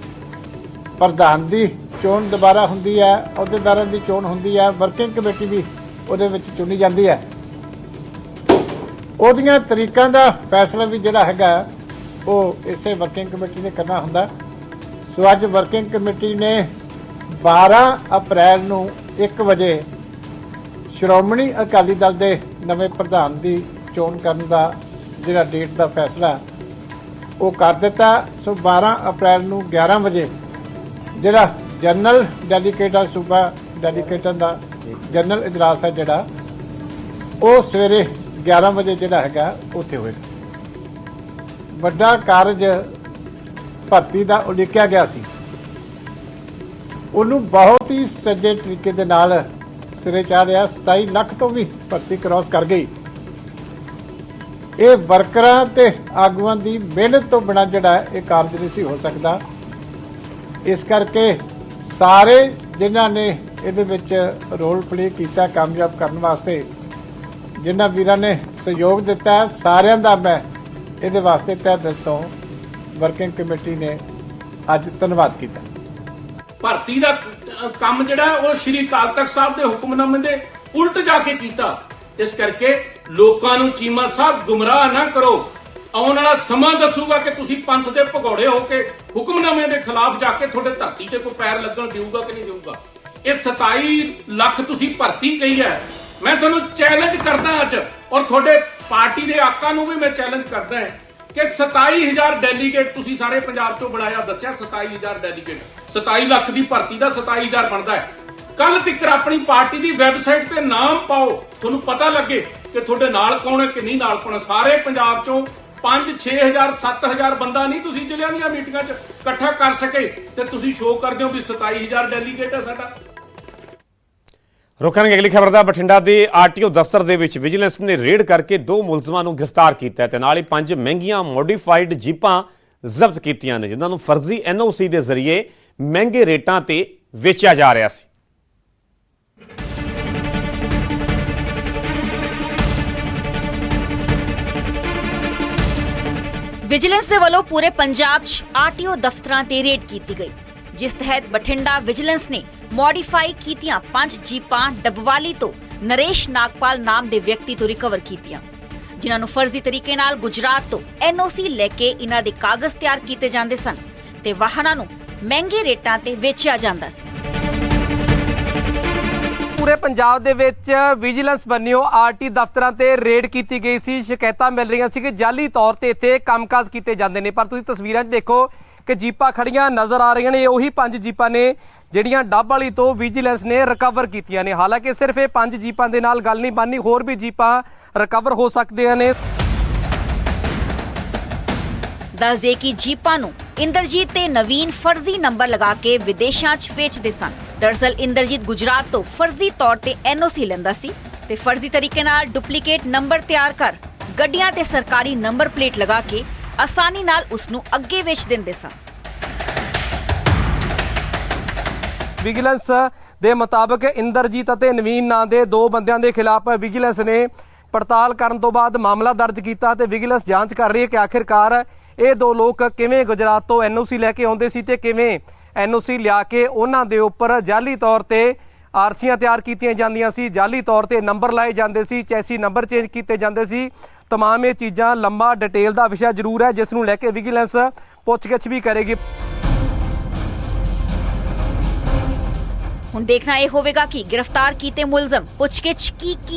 ਪ੍ਰਧਾਨ ਦੀ ਚੋਣ ਦੁਬਾਰਾ ਹੁੰਦੀ ਹੈ, ਅਹੁਦੇਦਾਰਾਂ ਦੀ ਚੋਣ ਹੁੰਦੀ ਹੈ ਵਰਕਿੰਗ ਕਮੇਟੀ ਵੀ ਉਹਦੇ ਵਿੱਚ ਚੁਣੀ ਜਾਂਦੀ ਹੈ। ਉਹਦੀਆਂ ਤਰੀਕਾਂ ਦਾ ਫੈਸਲਾ ਵੀ ਜਿਹੜਾ ਹੈਗਾ, ਉਹ ਇਸੇ ਵਰਕਿੰਗ ਕਮੇਟੀ ਨੇ ਕਰਨਾ ਹੁੰਦਾ। ਸੋ ਅੱਜ ਵਰਕਿੰਗ ਕਮੇਟੀ ਨੇ 12 ਅਪ੍ਰੈਲ ਨੂੰ 1 ਵਜੇ ਸ਼੍ਰੋਮਣੀ ਅਕਾਲੀ ਦਲ ਦੇ ਨਵੇਂ ਪ੍ਰਧਾਨ ਦੀ ਚੋਣ ਕਰਨ ਦਾ ਜਿਹੜਾ ਡੇਟ ਦਾ ਫੈਸਲਾ, ਉਹ ਕਰ ਦਿੱਤਾ। ਸੋ 12 ਅਪ੍ਰੈਲ ਨੂੰ 11 ਵਜੇ ਜਿਹੜਾ ਜਨਰਲ ਡੈਲੀਗੇਟ ਆ, ਸੂਬਾ ਡੈਲੀਕੇਟਾਂ ਦਾ ਜਨਰਲ ਇਜਲਾਸ ਹੈ ਜਿਹੜਾ, ਉਹ ਸਵੇਰੇ 11 ਵਜੇ ਜਿਹੜਾ ਹੈਗਾ, ਉੱਥੇ ਹੋਏਗਾ ਵੱਡਾ ਕਾਰਜ ਭਰਤੀ ਦਾ ਉਲੀਕਿਆ ਗਿਆ ਸੀ। ਉਹਨੂੰ ਬਹੁਤ ਹੀ ਸੱਜੇ ਤਰੀਕੇ ਦੇ ਨਾਲ ਸਿਰੇ ਚੜ੍ਹ ਰਿਹਾ 27 ਲੱਖ ਤੋਂ ਵੀ ਭਰਤੀ ਕ੍ਰਾਸ ਕਰ ਗਈ। ਇਹ ਵਰਕਰਾਂ ਤੇ ਆਗੂਆਂ ਦੀ ਮਿਹਨਤ ਤੋਂ ਬਿਨਾਂ ਜਿਹੜਾ ਇਹ ਕਾਰਜ ਨਹੀਂ ਸੀ ਹੋ ਸਕਦਾ। ਇਸ ਕਰਕੇ ਸਾਰੇ ਜਿਨ੍ਹਾਂ ਨੇ ਇਹਦੇ ਵਿੱਚ ਰੋਲ ਪਲੇ ਕੀਤਾ ਕਾਮਯਾਬ ਕਰਨ ਵਾਸਤੇ, ਜਿਨ੍ਹਾਂ ਵੀਰਾਂ ਨੇ ਸਹਿਯੋਗ ਦਿੱਤਾ, ਸਾਰਿਆਂ ਦਾ ਮੈਂ ਇਹਦੇ ਵਾਸਤੇ ਤਹਿ ਦਿਲ ਤੋਂ ਵਰਕਿੰਗ ਕਮੇਟੀ ਨੇ ਅੱਜ ਧੰਨਵਾਦ ਕੀਤਾ। ਭਰਤੀ ਦਾ ਕੰਮ ਜਿਹੜਾ, ਉਹ ਸ਼੍ਰੀ ਅਕਾਲ ਤਖਤ ਸਾਹਿਬ ਦੇ ਹੁਕਮਨਾਮੇ ਦੇ ਉਲਟ ਜਾ ਕੇ ਕੀਤਾ। ਇਸ ਕਰਕੇ ਲੋਕਾਂ ਨੂੰ ਚੀਮਾ ਸਾਹਿਬ ਗੁੰਮਰਾਹ ਨਾ ਕਰੋ। ਆਉਣ ਵਾਲਾ ਸਮਾਂ ਦੱਸੂਗਾ ਕਿ ਤੁਸੀਂ ਪੰਥ ਦੇ ਭਗੌੜੇ ਹੋ ਕੇ ਹੁਕਮਨਾਮੇ ਦੇ ਖਿਲਾਫ ਜਾ ਕੇ ਤੁਹਾਡੇ ਧਰਤੀ ਤੇ ਕੋਈ ਪੈਰ ਲੱਗਣ ਦੇਊਗਾ ਕਿ ਨਹੀਂ ਦੇਊਗਾ? ਇਹ 27 ਲੱਖ ਤੁਸੀਂ ਭਰਤੀ ਕਹੀ ਹੈ। ਮੈਂ ਤੁਹਾਨੂੰ ਚੈਲੰਜ ਕਰਦਾ ਅੱਜ ਔਰ ਤੁਹਾਡੇ ਪਾਰਟੀ ਦੇ ਆਕਾ ਨੂੰ ਵੀ ਮੈਂ ਚੈਲੰਜ ਕਰਦਾ ਹਾਂ ਕਿ 27000 ਡੈਲੀਗੇਟ ਤੁਸੀਂ ਸਾਰੇ ਪੰਜਾਬ ਚੋਂ ਬਣਾਇਆ, ਦੱਸਿਆ 27000 ਡੈਲੀਗੇਟ 27 ਲੱਖ ਦੀ ਭਰਤੀ ਦਾ 27000 ਬਣਦਾ ਹੈ। ਕੱਲ ਤੱਕ ਆਪਣੀ ਪਾਰਟੀ ਦੀ ਵੈਬਸਾਈਟ ਤੇ ਨਾਮ ਪਾਓ, ਤੁਹਾਨੂੰ ਪਤਾ ਲੱਗੇ ਕਿ ਤੁਹਾਡੇ ਨਾਲ ਕੌਣ ਹੈ ਕਿ ਨਹੀਂ ਨਾਲ ਕੌਣ ਸਾਰੇ ਪੰਜਾਬ ਚੋਂ 5 6000 7000 ਬੰਦਾ ਨਹੀਂ ਤੁਸੀਂ ਜ਼ਿਲ੍ਹਿਆਂ ਦੀਆਂ ਮੀਟਿੰਗਾਂ 'ਚ। ਇਕੱਠਾ ਕਰ ਸਕੇ ਤੇ ਤੁਸੀਂ ਸ਼ੋਅ ਕਰਦੇ ਹੋ ਵੀ 27000 ਡੈਲੀਗੇਟ ਹੈ ਸਾਡਾ। ਰੁਕਾਂਗੇ ਅਗਲੀ ਖਬਰ ਦਾ ਬਠਿੰਡਾ ਦੇ ਆਰਟੀਓ ਦਫ਼ਤਰ ਦੇ ਵਿੱਚ ਵਿਜੀਲੈਂਸ ਨੇ ਰੇਡ ਕਰਕੇ ਦੋ ਮੁਲਜ਼ਮਾਂ ਨੂੰ ਗ੍ਰਿਫਤਾਰ ਕੀਤਾ ਹੈ ਤੇ ਨਾਲ ਹੀ ਪੰਜ ਮਹਿੰਗੀਆਂ ਮੋਡੀਫਾਈਡ ਜੀਪਾਂ ਜ਼ਬਤ ਕੀਤੀਆਂ ਨੇ, ਜਿਨ੍ਹਾਂ ਨੂੰ ਫਰਜ਼ੀ ਐਨਓਸੀ ਦੇ ਜ਼ਰੀਏ ਮਹਿੰਗੇ ਰੇਟਾਂ ਤੇ ਵੇਚਿਆ ਜਾ ਰਿਹਾ ਸੀ। ਵਿਜੀਲੈਂਸ ਦੇ ਵੱਲੋਂ ਪੂਰੇ ਪੰਜਾਬ 'ਚ ਆਰਟੀਓ ਦਫ਼ਤਰਾਂ ਤੇ ਰੇਡ ਕੀਤੀ ਗਈ, ਜਿਸ ਤਹਿਤ ਬਠਿੰਡਾ ਵਿਜੀਲੈਂਸ ਨੇ ਮੋਡੀਫਾਈ ਕੀਤੀਆਂ ਪੰਜ ਜੀਪਾਂ ਡਬਵਾਲੀ ਤੋਂ ਨਰੇਸ਼ ਨਾਗਪਾਲ ਨਾਮ ਦੇ ਵਿਅਕਤੀ ਤੋਂ ਰਿਕਵਰ ਕੀਤੀਆਂ, ਜਿਨ੍ਹਾਂ ਨੂੰ ਫਰਜ਼ੀ ਤਰੀਕੇ ਨਾਲ ਗੁਜਰਾਤ ਤੋਂ ਐਨਓਸੀ ਲੈ ਕੇ ਇਹਨਾਂ ਦੇ ਕਾਗਜ਼ ਤਿਆਰ ਕੀਤੇ ਜਾਂਦੇ ਸਨ ਤੇ ਵਾਹਨਾਂ ਨੂੰ ਮਹਿੰਗੇ ਰੇਟਾਂ ਤੇ ਵੇਚਿਆ ਜਾਂਦਾ ਸੀ। ਪੂਰੇ ਪੰਜਾਬ ਦੇ ਵਿੱਚ ਵਿਜੀਲੈਂਸ ਬੰਨਿਓ ਆਰਟੀ ਦਫ਼ਤਰਾਂ ਤੇ ਰੇਡ ਕੀਤੀ ਗਈ ਸੀ। ਸ਼ਿਕਾਇਤਾਂ ਮਿਲ ਰਹੀਆਂ ਸੀ ਕਿ ਜਾਲੀ ਤੌਰ ਤੇ ਇੱਥੇ ਕੰਮਕਾਜ ਕੀਤੇ ਜਾਂਦੇ ਨੇ। ਪਰ ਤੁਸੀਂ ਤਸਵੀਰਾਂ 'ਚ ਦੇਖੋ ਕਿ ਜੀਪਾਂ ਖੜੀਆਂ ਨਜ਼ਰ ਆ ਰਹੀਆਂ ਨੇ। ਉਹੀ ਪੰਜ ਜੀਪਾਂ ਨੇ ਜਿਹੜੀਆਂ ਡੱਬ ਵਾਲੀ ਤੋਂ ਵਿਜੀਲੈਂਸ ਨੇ ਰਿਕਵਰ ਕੀਤੀਆਂ ਨੇ। ਹਾਲਾਂਕਿ ਸਿਰਫ ਇਹ ਪੰਜ ਜੀਪਾਂ ਦੇ ਨਾਲ ਗੱਲ ਨਹੀਂ ਬਣਨੀ, ਹੋਰ ਵੀ ਜੀਪਾਂ ਰਿਕਵਰ ਹੋ ਸਕਦੀਆਂ ਨੇ। ਦੱਸ ਦੇ ਕਿ ਜੀਪਾਂ ਨੂੰ ਇੰਦਰਜੀਤ ਤੇ ਨਵੀਨ ਫਰਜ਼ੀ ਨੰਬਰ ਲਗਾ ਕੇ ਵਿਦੇਸ਼ਾਂ 'ਚ ਵੇਚਦੇ ਸਨ। ਦਰਅਸਲ ਇੰਦਰਜੀਤ ਗੁਜਰਾਤ ਤੋਂ ਫਰਜ਼ੀ ਤੌਰ ਤੇ ਐਨਓਸੀ ਲੈਂਦਾ ਸੀ ਤੇ ਫਰਜ਼ੀ ਤਰੀਕੇ ਨਾਲ ਡੁਪਲੀਕੇਟ ਨੰਬਰ ਤਿਆਰ ਕਰ ਗੱਡੀਆਂ ਤੇ ਸਰਕਾਰੀ ਨੰਬਰ ਪਲੇਟ ਲਗਾ ਕੇ ਆਸਾਨੀ ਨਾਲ ਉਸ ਨੂੰ ਅੱਗੇ ਵੇਚ ਦਿੰਦੇ ਸਨ। ਵਿਜੀਲੈਂਸ ਦੇ ਮੁਤਾਬਕ ਇੰਦਰਜੀਤ ਅਤੇ ਨਵੀਨ ਨਾਂ ਦੇ ਦੋ ਬੰਦਿਆਂ ਦੇ ਖਿਲਾਫ ਵਿਜੀਲੈਂਸ ਨੇ ਪੜਤਾਲ ਕਰਨ ਤੋਂ ਬਾਅਦ ਮਾਮਲਾ ਦਰਜ ਕੀਤਾ ਤੇ ਵਿਜੀਲੈਂਸ ਜਾਂਚ ਕਰ ਰਹੀ ਹੈ ਕਿ ਆਖਿਰਕਾਰ ਇਹ ਦੋ ਲੋਕ ਕਿਵੇਂ ਗੁਜਰਾਤ ਤੋਂ ਐਨਓਸੀ ਲੈ ਕੇ ਆਉਂਦੇ ਸੀ ਤੇ ਕਿਵੇਂ ਐਨਓਸੀ ਲਿਆ ਕੇ ਉਹਨਾਂ ਦੇ ਉੱਪਰ ਜਾਲੀ ਤੌਰ ਤੇ ਆਰਸੀਆਂ ਤਿਆਰ ਕੀਤੀਆਂ ਜਾਂਦੀਆਂ ਸੀ ਜਾਲੀ ਤੌਰ ਤੇ ਨੰਬਰ ਲਾਏ ਜਾਂਦੇ ਸੀ ਚੈਸੀ ਨੰਬਰ ਚੇਂਜ ਕੀਤੇ ਜਾਂਦੇ ਸੀ तमाम ਇਹ ਚੀਜ਼ਾਂ ਲੰਮਾ ਡਿਟੇਲ ਦਾ ਵਿਸ਼ਾ ਜ਼ਰੂਰ ਹੈ ਜਿਸ ਨੂੰ ਲੈ ਕੇ ਵਿਜੀਲੈਂਸ ਪੁੱਛਗਿੱਛ ਵੀ ਕਰੇਗੀ ਹੁਣ ਦੇਖਣਾ ਇਹ ਹੋਵੇਗਾ ਕਿ ਗ੍ਰਿਫਤਾਰ ਕੀਤੇ ਮੁਲਜ਼ਮ ਪੁੱਛਗਿੱਛ ਕੀ ਕੀ